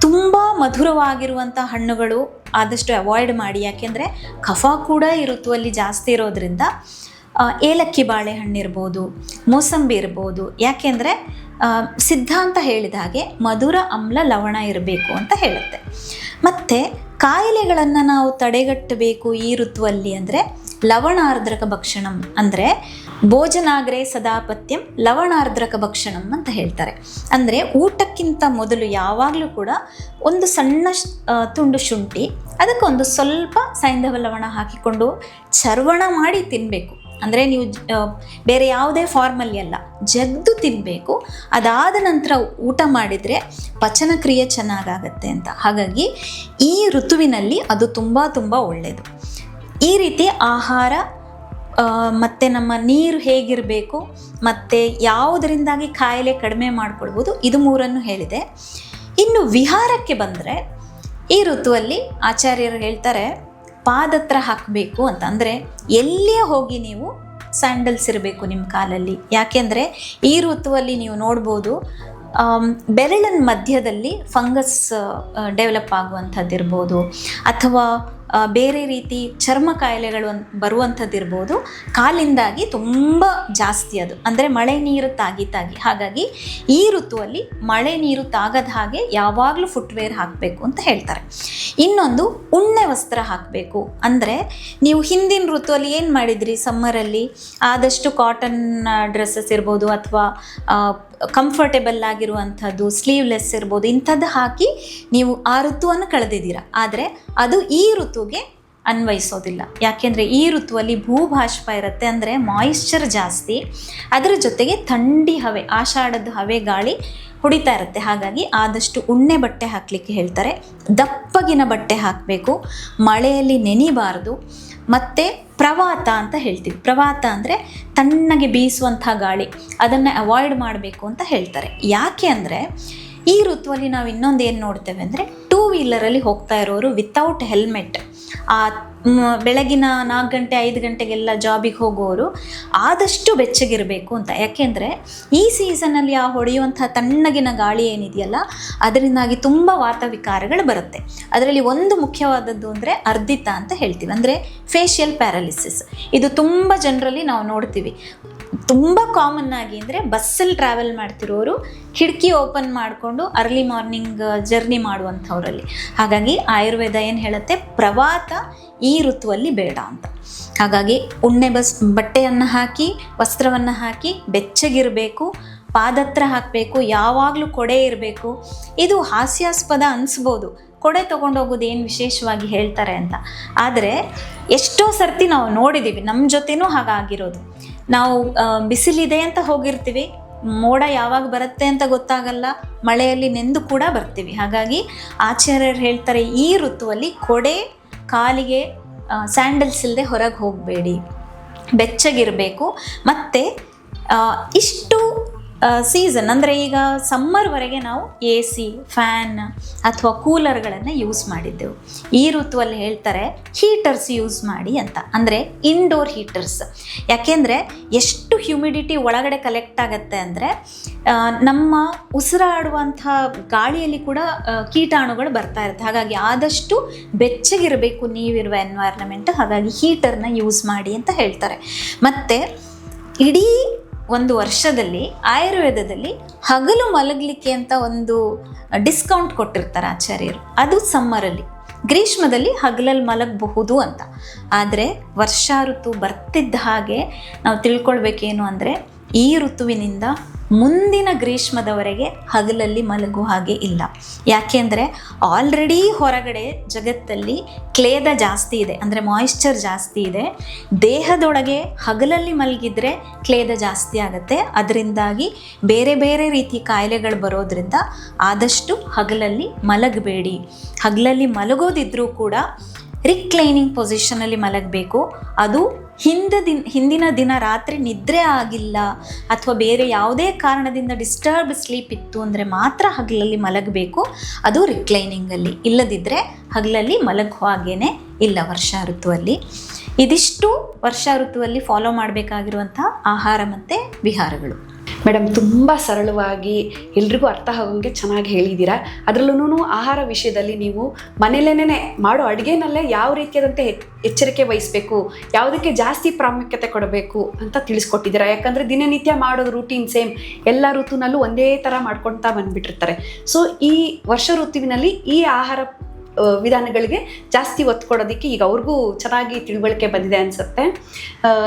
ತುಂಬ ಮಧುರವಾಗಿರುವಂಥ ಹಣ್ಣುಗಳು ಆದಷ್ಟು ಅವಾಯ್ಡ್ ಮಾಡಿ. ಯಾಕೆಂದರೆ ಕಫ ಕೂಡ ಈ ಋತುವಲ್ಲಿ ಜಾಸ್ತಿ ಇರೋದ್ರಿಂದ ಏಲಕ್ಕಿ ಬಾಳೆಹಣ್ಣು ಇರ್ಬೋದು, ಮೋಸಂಬಿ ಇರ್ಬೋದು. ಯಾಕೆಂದರೆ ಸಿದ್ಧಾಂತ ಹೇಳಿದ ಹಾಗೆ ಮಧುರ, ಅಮ್ಲ, ಲವಣ ಇರಬೇಕು ಅಂತ ಹೇಳುತ್ತೆ. ಮತ್ತು ಕಾಯಿಲೆಗಳನ್ನು ನಾವು ತಡೆಗಟ್ಟಬೇಕು ಈ ಋತುವಲ್ಲಿ ಅಂದರೆ ಲವಣಾರ್ದ್ರಕ ಭಕ್ಷಣಂ ಅಂದರೆ ಭೋಜನಾಗ್ರೆ ಸದಾಪತ್ಯಂ ಲವಣಾರ್ದ್ರಕ ಭಕ್ಷಣಂ ಅಂತ ಹೇಳ್ತಾರೆ. ಅಂದರೆ ಊಟಕ್ಕಿಂತ ಮೊದಲು ಯಾವಾಗಲೂ ಕೂಡ ಒಂದು ಸಣ್ಣ ತುಂಡು ಶುಂಠಿ ಅದಕ್ಕೊಂದು ಸ್ವಲ್ಪ ಸೈಂಧವ ಲವಣ ಹಾಕಿಕೊಂಡು ಚರ್ವಣ ಮಾಡಿ ತಿನ್ನಬೇಕು ಅಂದರೆ ನೀವು ಬೇರೆ ಯಾವುದೇ ಫಾರ್ಮಲ್ಲಿ ಅಲ್ಲ ಜಗ್ದು ತಿನ್ನಬೇಕು ಅದಾದ ನಂತರ ಊಟ ಮಾಡಿದರೆ ಪಚನ ಕ್ರಿಯೆ ಚೆನ್ನಾಗಾಗತ್ತೆ ಅಂತ. ಹಾಗಾಗಿ ಈ ಋತುವಿನಲ್ಲಿ ಅದು ತುಂಬ ತುಂಬ ಒಳ್ಳೆಯದು ಈ ರೀತಿ ಆಹಾರ ಮತ್ತು ನಮ್ಮ ನೀರು ಹೇಗಿರಬೇಕು ಮತ್ತು ಯಾವುದರಿಂದಾಗಿ ಕಾಯಿಲೆ ಕಡಿಮೆ ಮಾಡಿಕೊಳ್ಬೋದು ಇದು ಮೂರನ್ನು ಹೇಳಿದೆ. ಇನ್ನು ವಿಹಾರಕ್ಕೆ ಬಂದರೆ ಈ ಋತುವಲ್ಲಿ ಆಚಾರ್ಯರು ಹೇಳ್ತಾರೆ ಪಾದತ್ರ ಹಾಕಬೇಕು ಅಂತ. ಅಂದರೆ ಎಲ್ಲಿಯೇ ಹೋಗಿ ನೀವು ಸ್ಯಾಂಡಲ್ಸ್ ಇರಬೇಕು ನಿಮ್ಮ ಕಾಲಲ್ಲಿ. ಯಾಕೆಂದರೆ ಈ ಋತುವಲ್ಲಿ ನೀವು ನೋಡ್ಬೋದು ಬೆರಳಿನ ಮಧ್ಯದಲ್ಲಿ ಫಂಗಸ್ ಡೆವಲಪ್ ಆಗುವಂಥದ್ದಿರ್ಬೋದು. ಅಥವಾ ಆ, ಬೇರೆ ರೀತಿ ಚರ್ಮ ಕಾಯಿಲೆಗಳು ಬರುವಂಥದ್ದಿರ್ಬೋದು. ಕಾಲಿಂದಾಗಿ ತುಂಬ ಜಾಸ್ತಿ ಅದು. ಅಂದರೆ ಮಳೆ ನೀರು ತಾಗಿ ತಾಗಿ. ಹಾಗಾಗಿ ಈ ಋತುವಲ್ಲಿ ಮಳೆ ನೀರು ತಾಗದ ಹಾಗೆ ಯಾವಾಗಲೂ ಫುಟ್ವೇರ್ ಹಾಕಬೇಕು ಅಂತ ಹೇಳ್ತಾರೆ. ಇನ್ನೊಂದು ಉಣ್ಣೆ ವಸ್ತ್ರ ಹಾಕಬೇಕು. ಅಂದರೆ ನೀವು ಹಿಂದಿನ ಋತುವಲ್ಲಿ ಏನು ಮಾಡಿದ್ರಿ? ಸಮ್ಮರಲ್ಲಿ ಆದಷ್ಟು ಕಾಟನ್ ಡ್ರೆಸ್ಸಸ್ ಇರ್ಬೋದು ಅಥವಾ ಕಂಫರ್ಟೇಬಲ್ ಆಗಿರುವಂಥದ್ದು ಸ್ಲೀವ್ಲೆಸ್ ಇರ್ಬೋದು, ಇಂಥದ್ದು ಹಾಕಿ ನೀವು ಆ ಋತುವನ್ನು ಕಳೆದಿದ್ದೀರ. ಆದರೆ ಅದು ಈ ಋತುಗೆ ಅನ್ವಯಿಸೋದಿಲ್ಲ. ಯಾಕೆಂದರೆ ಈ ಋತುವಲ್ಲಿ ಭೂಭಾಷ್ಪ ಇರುತ್ತೆ ಅಂದರೆ ಮಾಯಿಶ್ಚರ್ ಜಾಸ್ತಿ. ಅದರ ಜೊತೆಗೆ ಥಂಡಿ ಹವೆ, ಆಷಾಢದ ಹವೆ ಗಾಳಿ ಹೊಡಿತಾ ಇರುತ್ತೆ. ಹಾಗಾಗಿ ಆದಷ್ಟು ಉಣ್ಣೆ ಬಟ್ಟೆ ಹಾಕಲಿಕ್ಕೆ ಹೇಳ್ತಾರೆ. ದಪ್ಪಗಿನ ಬಟ್ಟೆ ಹಾಕಬೇಕು. ಮಳೆಯಲ್ಲಿ ನೆನಿಬಾರದು. ಮತ್ತು ಪ್ರವಾತ ಅಂತ ಹೇಳ್ತೀವಿ. ಪ್ರವಾತ ಅಂದರೆ ತಣ್ಣಗೆ ಬೀಸುವಂಥ ಗಾಳಿ. ಅದನ್ನು ಅವಾಯ್ಡ್ ಮಾಡಬೇಕು ಅಂತ ಹೇಳ್ತಾರೆ. ಯಾಕೆ ಅಂದರೆ ಈ ಋತುವಲ್ಲಿ ನಾವು ಇನ್ನೊಂದು ಏನು ನೋಡ್ತೇವೆ ಅಂದರೆ ಟೂ ವೀಲರಲ್ಲಿ ಹೋಗ್ತಾ ಇರೋರು ವಿತೌಟ್ ಹೆಲ್ಮೆಟ್ ಆ ಬೆಳಗಿನ ನಾಲ್ಕು ಗಂಟೆ, ಐದು ಗಂಟೆಗೆಲ್ಲ ಜಾಬಿಗೆ ಹೋಗೋರು ಆದಷ್ಟು ಬೆಚ್ಚಗಿರಬೇಕು ಅಂತ. ಯಾಕೆಂದರೆ ಈ ಸೀಸನಲ್ಲಿ ಆ ಹೊಡೆಯುವಂಥ ತಣ್ಣಗಿನ ಗಾಳಿ ಏನಿದೆಯಲ್ಲ, ಅದರಿಂದಾಗಿ ತುಂಬ ವಾತವಿಕಾರಗಳು ಬರುತ್ತೆ. ಅದರಲ್ಲಿ ಒಂದು ಮುಖ್ಯವಾದದ್ದು ಅಂದರೆ ಅರ್ಧಿತ ಅಂತ ಹೇಳ್ತೀವಿ. ಅಂದರೆ ಫೇಶಿಯಲ್ ಪ್ಯಾರಾಲಿಸಿಸ್ ಇದು ತುಂಬ ಜನರಲ್ಲಿ ನಾವು ನೋಡ್ತೀವಿ. ತುಂಬ ಕಾಮನ್ ಆಗಿ ಅಂದರೆ ಬಸ್ಸಲ್ಲಿ ಟ್ರಾವೆಲ್ ಮಾಡ್ತಿರೋರು ಕಿಟಕಿ ಓಪನ್ ಮಾಡಿಕೊಂಡು ಅರ್ಲಿ ಮಾರ್ನಿಂಗ್ ಜರ್ನಿ ಮಾಡುವಂಥವ್ರಲ್ಲಿ. ಹಾಗಾಗಿ ಆಯುರ್ವೇದ ಏನು ಹೇಳುತ್ತೆ? ಪ್ರವಾತ ಈ ಋತುವಲ್ಲಿ ಬೇಡ ಅಂತ. ಹಾಗಾಗಿ ಉಣ್ಣೆ ಬಸ್, ಬಟ್ಟೆಯನ್ನು ಹಾಕಿ, ವಸ್ತ್ರವನ್ನು ಹಾಕಿ, ಬೆಚ್ಚಗಿರಬೇಕು, ಪಾದತ್ರ ಹಾಕಬೇಕು, ಯಾವಾಗಲೂ ಕೊಡೆ ಇರಬೇಕು. ಇದು ಹಾಸ್ಯಾಸ್ಪದ ಅನಿಸ್ಬೋದು. ಕೊಡೆ ತೊಗೊಂಡೋಗೋದು ಏನು ವಿಶೇಷವಾಗಿ ಹೇಳ್ತಾರೆ ಅಂತ. ಆದರೆ ಎಷ್ಟೋ ಸರ್ತಿ ನಾವು ನೋಡಿದ್ದೀವಿ ನಮ್ಮ ಜೊತೆನೂ ಹಾಗಾಗಿರೋದು. ನಾವು ಬಿಸಿಲಿದೆ ಅಂತ ಹೋಗಿರ್ತೀವಿ. ಮೋಡ ಯಾವಾಗ ಬರುತ್ತೆ ಅಂತ ಗೊತ್ತಾಗಲ್ಲ. ಮಳೆಯಲ್ಲಿ ನೆಂದು ಕೂಡ ಬರ್ತೀವಿ. ಹಾಗಾಗಿ ಆಚಾರ್ಯರು ಹೇಳ್ತಾರೆ, ಈ ಋತುವಲ್ಲಿ ಕೊಡೆ ಕಾಲಿಗೆ ಸ್ಯಾಂಡಲ್ಸ್ ಇಲ್ಲದೆ ಹೊರಗೆ ಹೋಗಬೇಡಿ. ಬೆಚ್ಚಗಿರಬೇಕು. ಮತ್ತು ಇಷ್ಟು ಸೀಸನ್ ಅಂದರೆ ಈಗ ಸಮ್ಮರ್ವರೆಗೆ ನಾವು ಎ ಸಿ ಫ್ಯಾನ್ ಅಥವಾ ಕೂಲರ್ಗಳನ್ನು ಯೂಸ್ ಮಾಡಿದ್ದೆವು. ಈ ಋತುವಲ್ಲಿ ಹೇಳ್ತಾರೆ ಹೀಟರ್ಸ್ ಯೂಸ್ ಮಾಡಿ ಅಂತ. ಅಂದರೆ ಇಂಡೋರ್ ಹೀಟರ್ಸ್ ಯಾಕೆಂದರೆ ಎಷ್ಟು ಹ್ಯುಮಿಡಿಟಿ ಒಳಗಡೆ ಕಲೆಕ್ಟ್ ಆಗುತ್ತೆ ಅಂದರೆ ನಮ್ಮ ಉಸಿರಾಡುವಂಥ ಗಾಳಿಯಲ್ಲಿ ಕೂಡ ಕೀಟಾಣುಗಳು ಬರ್ತಾ ಇರುತ್ತೆ. ಹಾಗಾಗಿ ಆದಷ್ಟು ಬೆಚ್ಚಗಿರಬೇಕು ನೀವಿರುವ ಎನ್ವೈರ್ನಮೆಂಟ್ ಹಾಗಾಗಿ ಹೀಟರ್ನ ಯೂಸ್ ಮಾಡಿ ಅಂತ ಹೇಳ್ತಾರೆ. ಮತ್ತು, ಇಡೀ ಒಂದು ವರ್ಷದಲ್ಲಿ ಆಯುರ್ವೇದದಲ್ಲಿ ಹಗಲು ಮಲಗಲಿಕ್ಕೆ ಅಂತ ಒಂದು ಡಿಸ್ಕೌಂಟ್ ಕೊಟ್ಟಿರ್ತಾರೆ ಆಚಾರ್ಯರು. ಅದು ಸಮ್ಮರಲ್ಲಿ ಗ್ರೀಷ್ಮದಲ್ಲಿ ಹಗಲಲ್ಲಿ ಮಲಗಬಹುದು ಅಂತ. ಆದರೆ ವರ್ಷಾ ಋತು ಬರ್ತಿದ್ದ ಹಾಗೆ ನಾವು ತಿಳ್ಕೊಳ್ಬೇಕೇನು ಅಂದರೆ ಈ ಋತುವಿನಿಂದ ಮುಂದಿನ ಗ್ರೀಷ್ಮದವರೆಗೆ ಹಗಲಲ್ಲಿ ಮಲಗುವ ಹಾಗೆ ಇಲ್ಲ. ಯಾಕೆಂದರೆ ಆಲ್ರೆಡಿ ಹೊರಗಡೆ ಜಗತ್ತಲ್ಲಿ ಕ್ಲೇದ ಜಾಸ್ತಿ ಇದೆ. ಅಂದರೆ ಮಾಯಿಶ್ಚರ್ ಜಾಸ್ತಿ ಇದೆ. ದೇಹದೊಳಗೆ ಹಗಲಲ್ಲಿ ಮಲಗಿದ್ರೆ ಕ್ಲೇದ ಜಾಸ್ತಿ ಆಗುತ್ತೆ. ಅದರಿಂದಾಗಿ ಬೇರೆ ಬೇರೆ ರೀತಿ ಕಾಯಿಲೆಗಳು ಬರೋದ್ರಿಂದ ಆದಷ್ಟು ಹಗಲಲ್ಲಿ ಮಲಗಬೇಡಿ. ಹಗಲಲ್ಲಿ ಮಲಗೋದಿದ್ರೂ ಕೂಡ ರಿಕ್ಲೈನಿಂಗ್ ಪೊಸಿಷನಲ್ಲಿ ಮಲಗಬೇಕು. ಅದು ಹಿಂದ ದಿನ, ಹಿಂದಿನ ದಿನ ರಾತ್ರಿ ನಿದ್ರೆ ಆಗಿಲ್ಲ ಅಥವಾ ಬೇರೆ ಯಾವುದೇ ಕಾರಣದಿಂದ ಡಿಸ್ಟರ್ಬ್ ಸ್ಲೀಪ್ ಇತ್ತು ಅಂದರೆ ಮಾತ್ರ ಹಗಲಲ್ಲಿ ಮಲಗಬೇಕು. ಅದು ರಿಕ್ಲೈನಿಂಗಲ್ಲಿ ಇಲ್ಲದಿದ್ದರೆ ಹಗಲಲ್ಲಿ ಮಲಗುವ ಹಾಗೇನೆ ಇಲ್ಲ ವರ್ಷ ಋತುವಲ್ಲಿ. ಇದಿಷ್ಟು ವರ್ಷ ಋತುವಲ್ಲಿ ಫಾಲೋ ಮಾಡಬೇಕಾಗಿರುವಂಥ ಆಹಾರ ಮತ್ತು ವಿಹಾರಗಳು. ಮೇಡಮ್, ತುಂಬ ಸರಳವಾಗಿ ಎಲ್ರಿಗೂ ಅರ್ಥ ಆಗೋಂಗೆ ಚೆನ್ನಾಗಿ ಹೇಳಿದ್ದೀರಾ ಅದರಲ್ಲೂ ಆಹಾರ ವಿಷಯದಲ್ಲಿ ನೀವು ಮನೆಯಲ್ಲೇನೆ ಮಾಡೋ ಅಡುಗೆನಲ್ಲೇ ಯಾವ ರೀತಿಯಾದಂತೆ ಎಚ್- ಎಚ್ಚರಿಕೆ ವಹಿಸಬೇಕು, ಯಾವುದಕ್ಕೆ ಜಾಸ್ತಿ ಪ್ರಾಮುಖ್ಯತೆ ಕೊಡಬೇಕು ಅಂತ ತಿಳಿಸ್ಕೊಟ್ಟಿದ್ದೀರಾ ಯಾಕಂದರೆ ದಿನನಿತ್ಯ ಮಾಡೋದು ರೂಟೀನ್ ಸೇಮ್ ಎಲ್ಲ ಋತುನಲ್ಲೂ ಒಂದೇ ಥರ ಮಾಡ್ಕೊಳ್ತಾ ಬಂದ್ಬಿಟ್ಟಿರ್ತಾರೆ. ಸೊ ಈ ವರ್ಷ ಋತುವಿನಲ್ಲಿ ಈ ಆಹಾರ ವಿಧಾನಗಳಿಗೆ ಜಾಸ್ತಿ ಒತ್ತು ಕೊಡೋದಕ್ಕೆ ಈಗ ಅವ್ರಿಗೂ ಚೆನ್ನಾಗಿ ತಿಳುವಳಿಕೆ ಬಂದಿದೆ ಅನಿಸುತ್ತೆ.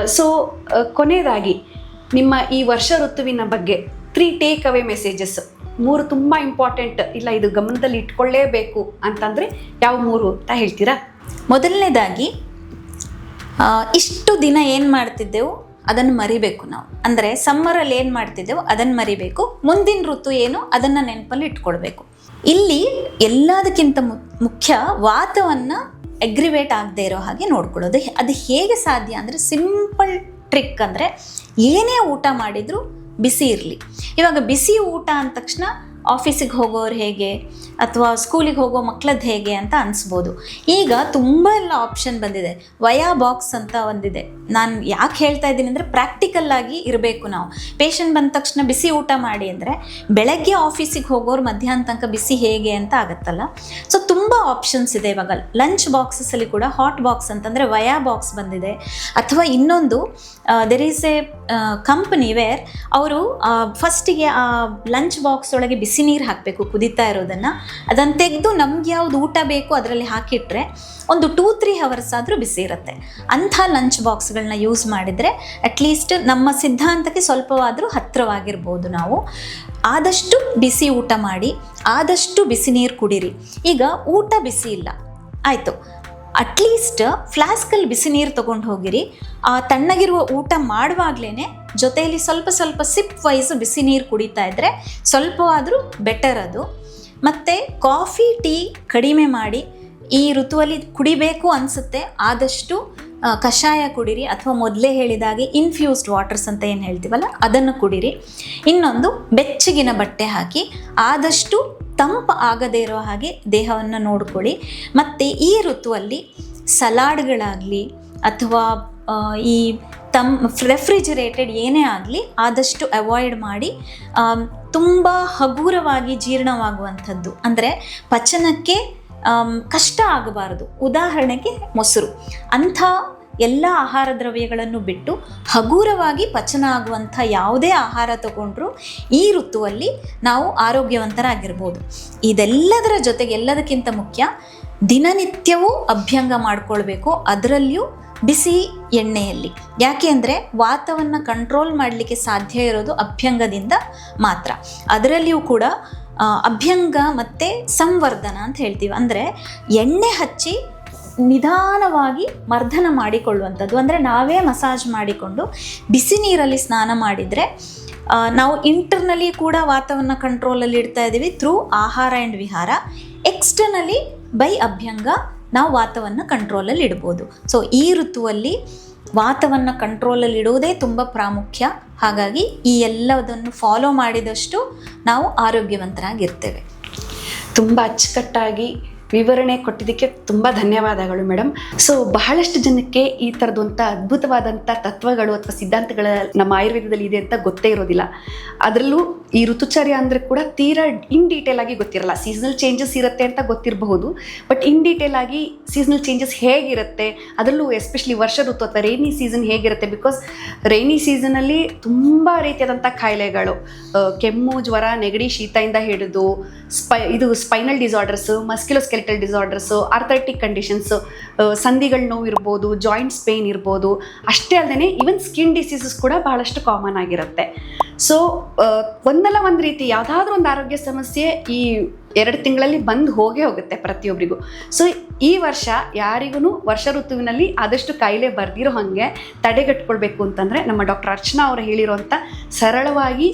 ಸೊ ಕೊನೆಯದಾಗಿ ನಿಮ್ಮ ಈ ವರ್ಷ ಋತುವಿನ ಬಗ್ಗೆ ತ್ರೀ ಟೇಕ್ ಅವೇ ಮೆಸೇಜಸ್ ಮೂರು ತುಂಬ ಇಂಪಾರ್ಟೆಂಟ್ ಇಲ್ಲ, ಇದು ಗಮನದಲ್ಲಿ ಇಟ್ಕೊಳ್ಳೇಬೇಕು ಅಂತಂದರೆ ಯಾವ ಮೂರು ಅಂತ ಹೇಳ್ತೀರಾ? ಮೊದಲನೇದಾಗಿ ಇಷ್ಟು ದಿನ ಏನು ಮಾಡ್ತಿದ್ದೆವು? ಅದನ್ನು ಮರಿಬೇಕು ನಾವು. ಅಂದರೆ ಸಮ್ಮರಲ್ಲಿ ಏನು ಮಾಡ್ತಿದ್ದೆವು? ಅದನ್ನು ಮರಿಬೇಕು. ಮುಂದಿನ ಋತು ಏನು? ಅದನ್ನು ನೆನಪಲ್ಲಿ ಇಟ್ಕೊಳ್ಬೇಕು. ಇಲ್ಲಿ ಎಲ್ಲದಕ್ಕಿಂತ ಮುಖ್ಯ ವಾತವನ್ನು ಎಗ್ರಿವೇಟ್ ಆಗದೆ ಇರೋ ಹಾಗೆ ನೋಡ್ಕೊಳ್ಳೋದು. ಅದು ಹೇಗೆ ಸಾಧ್ಯ ಅಂದರೆ ಸಿಂಪಲ್ ಟ್ರಿಕ್ ಅಂದರೆ ಏನೇ ಊಟ ಮಾಡಿದರೂ ಬಿಸಿ ಇರಲಿ. ಇವಾಗ ಬಿಸಿ ಊಟ ಅಂದ ತಕ್ಷಣ ಆಫೀಸಿಗೆ ಹೋಗೋರು ಹೇಗೆ ಅಥವಾ ಸ್ಕೂಲಿಗೆ ಹೋಗೋ ಮಕ್ಳದ್ದು ಹೇಗೆ ಅಂತ ಅನಿಸ್ಬೋದು. ಈಗ ತುಂಬ ಎಲ್ಲ ಆಪ್ಷನ್ ಬಂದಿದೆ. ವಯಾ ಬಾಕ್ಸ್ ಅಂತ ಒಂದಿದೆ. ನಾನು ಯಾಕೆ ಹೇಳ್ತಾ ಇದ್ದೀನಿ ಅಂದರೆ ಪ್ರಾಕ್ಟಿಕಲ್ ಆಗಿ ಇರಬೇಕು ನಾವು. ಪೇಷಂಟ್ ಬಂದ ತಕ್ಷಣ ಬಿಸಿ ಊಟ ಮಾಡಿ ಅಂದರೆ ಬೆಳಗ್ಗೆ ಆಫೀಸಿಗೆ ಹೋಗೋರು ಮಧ್ಯಾಹ್ನ ತನಕ ಬಿಸಿ ಹೇಗೆ ಅಂತ ಆಗುತ್ತಲ್ಲ. ಸೊ ತುಂಬ ಆಪ್ಷನ್ಸ್ ಇದೆ ಇವಾಗ. ಲಂಚ್ ಬಾಕ್ಸಸ್ಸಲ್ಲಿ ಕೂಡ ಹಾಟ್ ಬಾಕ್ಸ್ ಅಂತಂದರೆ ವಯಾ ಬಾಕ್ಸ್ ಬಂದಿದೆ. ಅಥವಾ ಇನ್ನೊಂದು there is a company where ಅವರು ಫಸ್ಟಿಗೆ ಆ ಲಂಚ್ ಬಾಕ್ಸ್ ಒಳಗೆ ಬಿಸಿ ನೀರು ಹಾಕಬೇಕು ಕುದೀತಾ ಇರೋದನ್ನು. ಅದನ್ನು ತೆಗೆದು ನಮ್ಗೆ ಯಾವ್ದು ಊಟ ಬೇಕು ಅದರಲ್ಲಿ ಹಾಕಿಟ್ರೆ ಒಂದು ಟೂ ತ್ರೀ ಅವರ್ಸ್ ಆದರೂ ಬಿಸಿ ಇರುತ್ತೆ. ಅಂಥ ಲಂಚ್ ಬಾಕ್ಸ್ಗಳನ್ನ ಯೂಸ್ ಮಾಡಿದರೆ ಅಟ್ಲೀಸ್ಟ್ ನಮ್ಮ ಸಿದ್ಧಾಂತಕ್ಕೆ ಸ್ವಲ್ಪವಾದರೂ ಹತ್ತಿರವಾಗಿರ್ಬೋದು ನಾವು. ಆದಷ್ಟು ಬಿಸಿ ಊಟ ಮಾಡಿ, ಆದಷ್ಟು ಬಿಸಿ ನೀರು ಕುಡೀರಿ. ಈಗ ಊಟ ಬಿಸಿ ಇಲ್ಲ. ಆಯಿತು. ಅಟ್ಲೀಸ್ಟ್ ಫ್ಲಾಸ್ಕಲ್ಲಿ ಬಿಸಿ ನೀರು ತೊಗೊಂಡು ಹೋಗಿರಿ ಆ ತಣ್ಣಗಿರುವ ಊಟ ಮಾಡುವಾಗ್ಲೇ ಜೊತೆಯಲ್ಲಿ ಸ್ವಲ್ಪ ಸ್ವಲ್ಪ ಸಿಪ್ ವೈಸ್ ಬಿಸಿ ನೀರು ಕುಡಿತಾ ಇದ್ದರೆ ಸ್ವಲ್ಪವಾದರೂ ಬೆಟರ್ ಅದು. ಮತ್ತು ಕಾಫಿ ಟೀ ಕಡಿಮೆ ಮಾಡಿ ಈ ಋತುವಲ್ಲಿ ಕುಡಿಬೇಕು ಅನಿಸುತ್ತೆ. ಆದಷ್ಟು ಕಷಾಯ ಕುಡಿರಿ ಅಥವಾ ಮೊದಲೇ ಹೇಳಿದಾಗೆ ಇನ್ಫ್ಯೂಸ್ಡ್ ವಾಟರ್ಸ್ ಅಂತ ಏನು ಹೇಳ್ತೀವಲ್ಲ, ಅದನ್ನು ಕುಡಿರಿ. ಇನ್ನೊಂದು ಬೆಚ್ಚಗಿನ ಬಟ್ಟೆ ಹಾಕಿ, ಆದಷ್ಟು ತಂಪು ಆಗದೇ ಇರೋ ಹಾಗೆ ದೇಹವನ್ನು ನೋಡ್ಕೊಳ್ಳಿ. ಮತ್ತು ಈ ಋತುವಲ್ಲಿ ಸಲಾಡ್ಗಳಾಗಲಿ ಅಥವಾ ಈ ತಮ್ ರೆಫ್ರಿಜರೇಟೆಡ್ ಏನೇ ಆಗಲಿ ಆದಷ್ಟು ಅವಾಯ್ಡ್ ಮಾಡಿ ತುಂಬ ಹಗುರವಾಗಿ ಜೀರ್ಣವಾಗುವಂಥದ್ದು. ಅಂದರೆ ಪಚನಕ್ಕೆ ಕಷ್ಟ ಆಗಬಾರದು. ಉದಾಹರಣೆಗೆ ಮೊಸರು. ಅಂಥ ಎಲ್ಲ ಆಹಾರ ದ್ರವ್ಯಗಳನ್ನು ಬಿಟ್ಟು ಹಗುರವಾಗಿ ಪಚನ ಆಗುವಂಥ ಯಾವುದೇ ಆಹಾರ ತಗೊಂಡ್ರೂ ಈ ಋತುವಲ್ಲಿ ನಾವು ಆರೋಗ್ಯವಂತರಾಗಿರ್ಬೋದು. ಇದೆಲ್ಲದರ ಜೊತೆಗೆ ಎಲ್ಲದಕ್ಕಿಂತ ಮುಖ್ಯ ದಿನನಿತ್ಯವೂ ಅಭ್ಯಂಗ ಮಾಡಿಕೊಳ್ಬೇಕು. ಅದರಲ್ಲಿಯೂ ಬಿಸಿ ಎಣ್ಣೆಯಲ್ಲಿ. ಯಾಕೆ ಅಂದರೆ ವಾತವನ್ನು ಕಂಟ್ರೋಲ್ ಮಾಡಲಿಕ್ಕೆ ಸಾಧ್ಯ ಇರೋದು ಅಭ್ಯಂಗದಿಂದ ಮಾತ್ರ. ಅದರಲ್ಲಿಯೂ ಕೂಡ ಅಭ್ಯಂಗ ಮತ್ತು ಸಂವರ್ಧನ ಅಂತ ಹೇಳ್ತೀವಿ. ಅಂದರೆ ಎಣ್ಣೆ ಹಚ್ಚಿ ನಿಧಾನವಾಗಿ ಮರ್ದನ ಮಾಡಿಕೊಳ್ಳುವಂಥದ್ದು. ಅಂದರೆ ನಾವೇ ಮಸಾಜ್ ಮಾಡಿಕೊಂಡು ಬಿಸಿ ನೀರಲ್ಲಿ ಸ್ನಾನ ಮಾಡಿದರೆ ನಾವು ಇಂಟರ್ನಲಿ ಕೂಡ ವಾತವನ್ನು ಕಂಟ್ರೋಲಲ್ಲಿ ಇಡ್ತಾ ಇದ್ದೀವಿ ಥ್ರೂ ಆಹಾರ ಆ್ಯಂಡ್ ವಿಹಾರ. ಎಕ್ಸ್ಟರ್ನಲಿ ಬೈ ಅಭ್ಯಂಗ ನಾವು ವಾತವನ್ನು ಕಂಟ್ರೋಲಲ್ಲಿ ಇಡ್ಬೋದು. ಸೊ ಈ ಋತುವಲ್ಲಿ ವಾತವನ್ನು ಕಂಟ್ರೋಲಲ್ಲಿ ಇಡುವುದೇ ತುಂಬ ಪ್ರಾಮುಖ್ಯ. ಹಾಗಾಗಿ ಈ ಎಲ್ಲದನ್ನು ಫಾಲೋ ಮಾಡಿದಷ್ಟು ನಾವು ಆರೋಗ್ಯವಂತರಾಗಿರ್ತೇವೆ. ತುಂಬ ಅಚ್ಚುಕಟ್ಟಾಗಿ ವಿವರಣೆ ಕೊಟ್ಟಿದ್ದಕ್ಕೆ ತುಂಬ ಧನ್ಯವಾದಗಳು ಮೇಡಮ್ ಸೊ ಬಹಳಷ್ಟು ಜನಕ್ಕೆ ಈ ಥರದಂಥ ಅದ್ಭುತವಾದಂಥ ತತ್ವಗಳು ಅಥವಾ ಸಿದ್ಧಾಂತಗಳ ನಮ್ಮ ಆಯುರ್ವೇದದಲ್ಲಿ ಇದೆ ಅಂತ ಗೊತ್ತೇ ಇರೋದಿಲ್ಲ. ಅದರಲ್ಲೂ ಈ ಋತುಚರ್ಯ ಅಂದರೆ ಕೂಡ ತೀರಾ ಇನ್ ಡೀಟೇಲ್ ಆಗಿ ಗೊತ್ತಿರಲ್ಲ. ಸೀಸನಲ್ ಚೇಂಜಸ್ ಇರುತ್ತೆ ಅಂತ ಗೊತ್ತಿರಬಹುದು ಬಟ್ ಇನ್ ಡೀಟೇಲ್ ಆಗಿ ಸೀಸನಲ್ ಚೇಂಜಸ್ ಹೇಗಿರುತ್ತೆ, ಅದರಲ್ಲೂ ಎಸ್ಪೆಷಲಿ ವರ್ಷ ಋತು ಅಥವಾ ರೈನಿ ಸೀಸನ್ ಹೇಗಿರುತ್ತೆ ಬಿಕಾಸ್ ರೈನಿ ಸೀಸನಲ್ಲಿ ತುಂಬ ರೀತಿಯಾದಂಥ ಕಾಯಿಲೆಗಳು ಕೆಮ್ಮು, ಜ್ವರ, ನೆಗಡಿ ಶೀತದಿಂದ ಹಿಡಿದು ಸ್ಪೈ ಇದು spinal disorders musculoskeletal disorders arthritic conditions ಸಂಧಿಗಳ ನೋವು ಇರ್ಬೋದು ಜಾಯಿಂಟ್ಸ್ ಪೇಯ್ನ್ ಇರ್ಬೋದು, ಅಷ್ಟೇ ಅಲ್ಲದೆ ಈವನ್ ಸ್ಕಿನ್ ಡಿಸೀಸಸ್ ಕೂಡ ಬಹಳಷ್ಟು ಕಾಮನ್ ಆಗಿರುತ್ತೆ. ಸೊ ಒಂದಲ್ಲ ಒಂದು ರೀತಿ ಯಾವುದಾದ್ರೂ ಒಂದು ಆರೋಗ್ಯ ಸಮಸ್ಯೆ ಈ ಎರಡು ತಿಂಗಳಲ್ಲಿ ಬಂದು ಹೋಗೇ ಹೋಗುತ್ತೆ ಪ್ರತಿಯೊಬ್ಬರಿಗೂ ಸೊ ಈ ವರ್ಷ ಯಾರಿಗೂ ವರ್ಷ ಋತುವಿನಲ್ಲಿ ಆದಷ್ಟು ಕಾಯಿಲೆ ಬರ್ದಿರೋ ಹಾಗೆ ತಡೆಗಟ್ಕೊಳ್ಬೇಕು ಅಂತಂದರೆ ನಮ್ಮ ಡಾಕ್ಟರ್ ಅರ್ಚನಾ ಅವರು ಹೇಳಿರುವಂಥ ಸರಳವಾಗಿ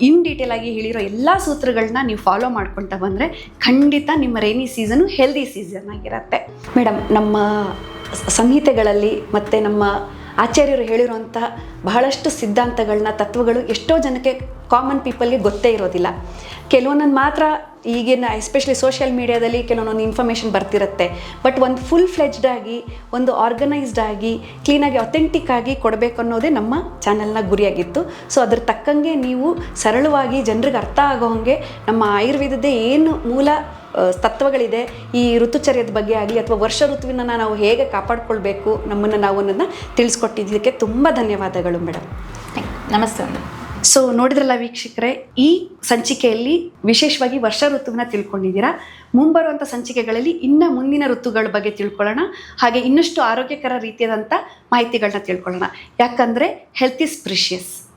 ಇನ್ ಡೀಟೇಲ್ ಆಗಿ ಹೇಳಿರೋ ಎಲ್ಲ ಸೂತ್ರಗಳನ್ನ ನೀವು ಫಾಲೋ ಮಾಡ್ಕೊಳ್ತಾ ಬಂದರೆ ಖಂಡಿತ ನಿಮ್ಮ ರೈನಿ ಸೀಸನು ಹೆಲ್ದಿ ಸೀಸನ್ ಆಗಿರುತ್ತೆ. ಮೇಡಮ್ ನಮ್ಮ ಸಂಹಿತೆಗಳಲ್ಲಿ ಮತ್ತು ನಮ್ಮ ಆಚಾರ್ಯರು ಹೇಳಿರುವಂಥ ಬಹಳಷ್ಟು ಸಿದ್ಧಾಂತಗಳನ್ನ, ತತ್ವಗಳು ಎಷ್ಟೋ ಜನಕ್ಕೆ ಕಾಮನ್ ಪೀಪಲ್ಗೆ ಗೊತ್ತೇ ಇರೋದಿಲ್ಲ. ಕೆಲವೊಂದೊಂದು ಮಾತ್ರ ಈಗಿನ ಎಸ್ಪೆಷಲಿ ಸೋಷಿಯಲ್ ಮೀಡಿಯಾದಲ್ಲಿ ಕೆಲವೊಂದೊಂದು ಇನ್ಫಾರ್ಮೇಷನ್ ಬರ್ತಿರುತ್ತೆ. ಬಟ್ ಒಂದು ಫುಲ್ ಫ್ಲೆಜ್ಡ್ ಆಗಿ, ಒಂದು ಆರ್ಗನೈಸ್ಡ್ ಆಗಿ ಕ್ಲೀನಾಗಿ ಅಥೆಂಟಿಕ್ ಆಗಿ ಕೊಡಬೇಕು ಅನ್ನೋದೇ ನಮ್ಮ ಚಾನಲ್ನ ಗುರಿಯಾಗಿತ್ತು. ಸೊ ಅದ್ರ ತಕ್ಕಂಗೆ ನೀವು ಸರಳವಾಗಿ ಜನರಿಗೆ ಅರ್ಥ ಆಗೋ ಹಾಗೆ ನಮ್ಮ ಆಯುರ್ವೇದದ ಏನು ಮೂಲ ತತ್ವಗಳಿದೆ. ಈ ಋತುಚರ್ಯದ ಬಗ್ಗೆ ಆಗಲಿ ಅಥವಾ ವರ್ಷ ಋತುವಿನ ನಾವು ಹೇಗೆ ಕಾಪಾಡಿಕೊಳ್ಬೇಕು ನಮ್ಮನ್ನು ನಾವು ಅನ್ನೋದನ್ನ ತಿಳಿಸ್ಕೊಟ್ಟಿದ್ದಕ್ಕೆ ತುಂಬ ಧನ್ಯವಾದಗಳು ಮೇಡಮ್ ನಮಸ್ತೆ ಸೊ ನೋಡಿದ್ರಲ್ಲ ವೀಕ್ಷಕರೇ ಈ ಸಂಚಿಕೆಯಲ್ಲಿ ವಿಶೇಷವಾಗಿ ವರ್ಷ ಋತುವಿನ ತಿಳ್ಕೊಂಡಿದ್ದೀರಾ? ಮುಂಬರುವಂಥ ಸಂಚಿಕೆಗಳಲ್ಲಿ ಇನ್ನ ಮುಂದಿನ ಋತುಗಳ ಬಗ್ಗೆ ತಿಳ್ಕೊಳ್ಳೋಣ. ಹಾಗೆ ಇನ್ನಷ್ಟು ಆರೋಗ್ಯಕರ ರೀತಿಯಾದಂಥ ಮಾಹಿತಿಗಳನ್ನ ತಿಳ್ಕೊಳ್ಳೋಣ. ಯಾಕಂದರೆ ಹೆಲ್ತ್ ಇಸ್ ಪ್ರಿಷಿಯಸ್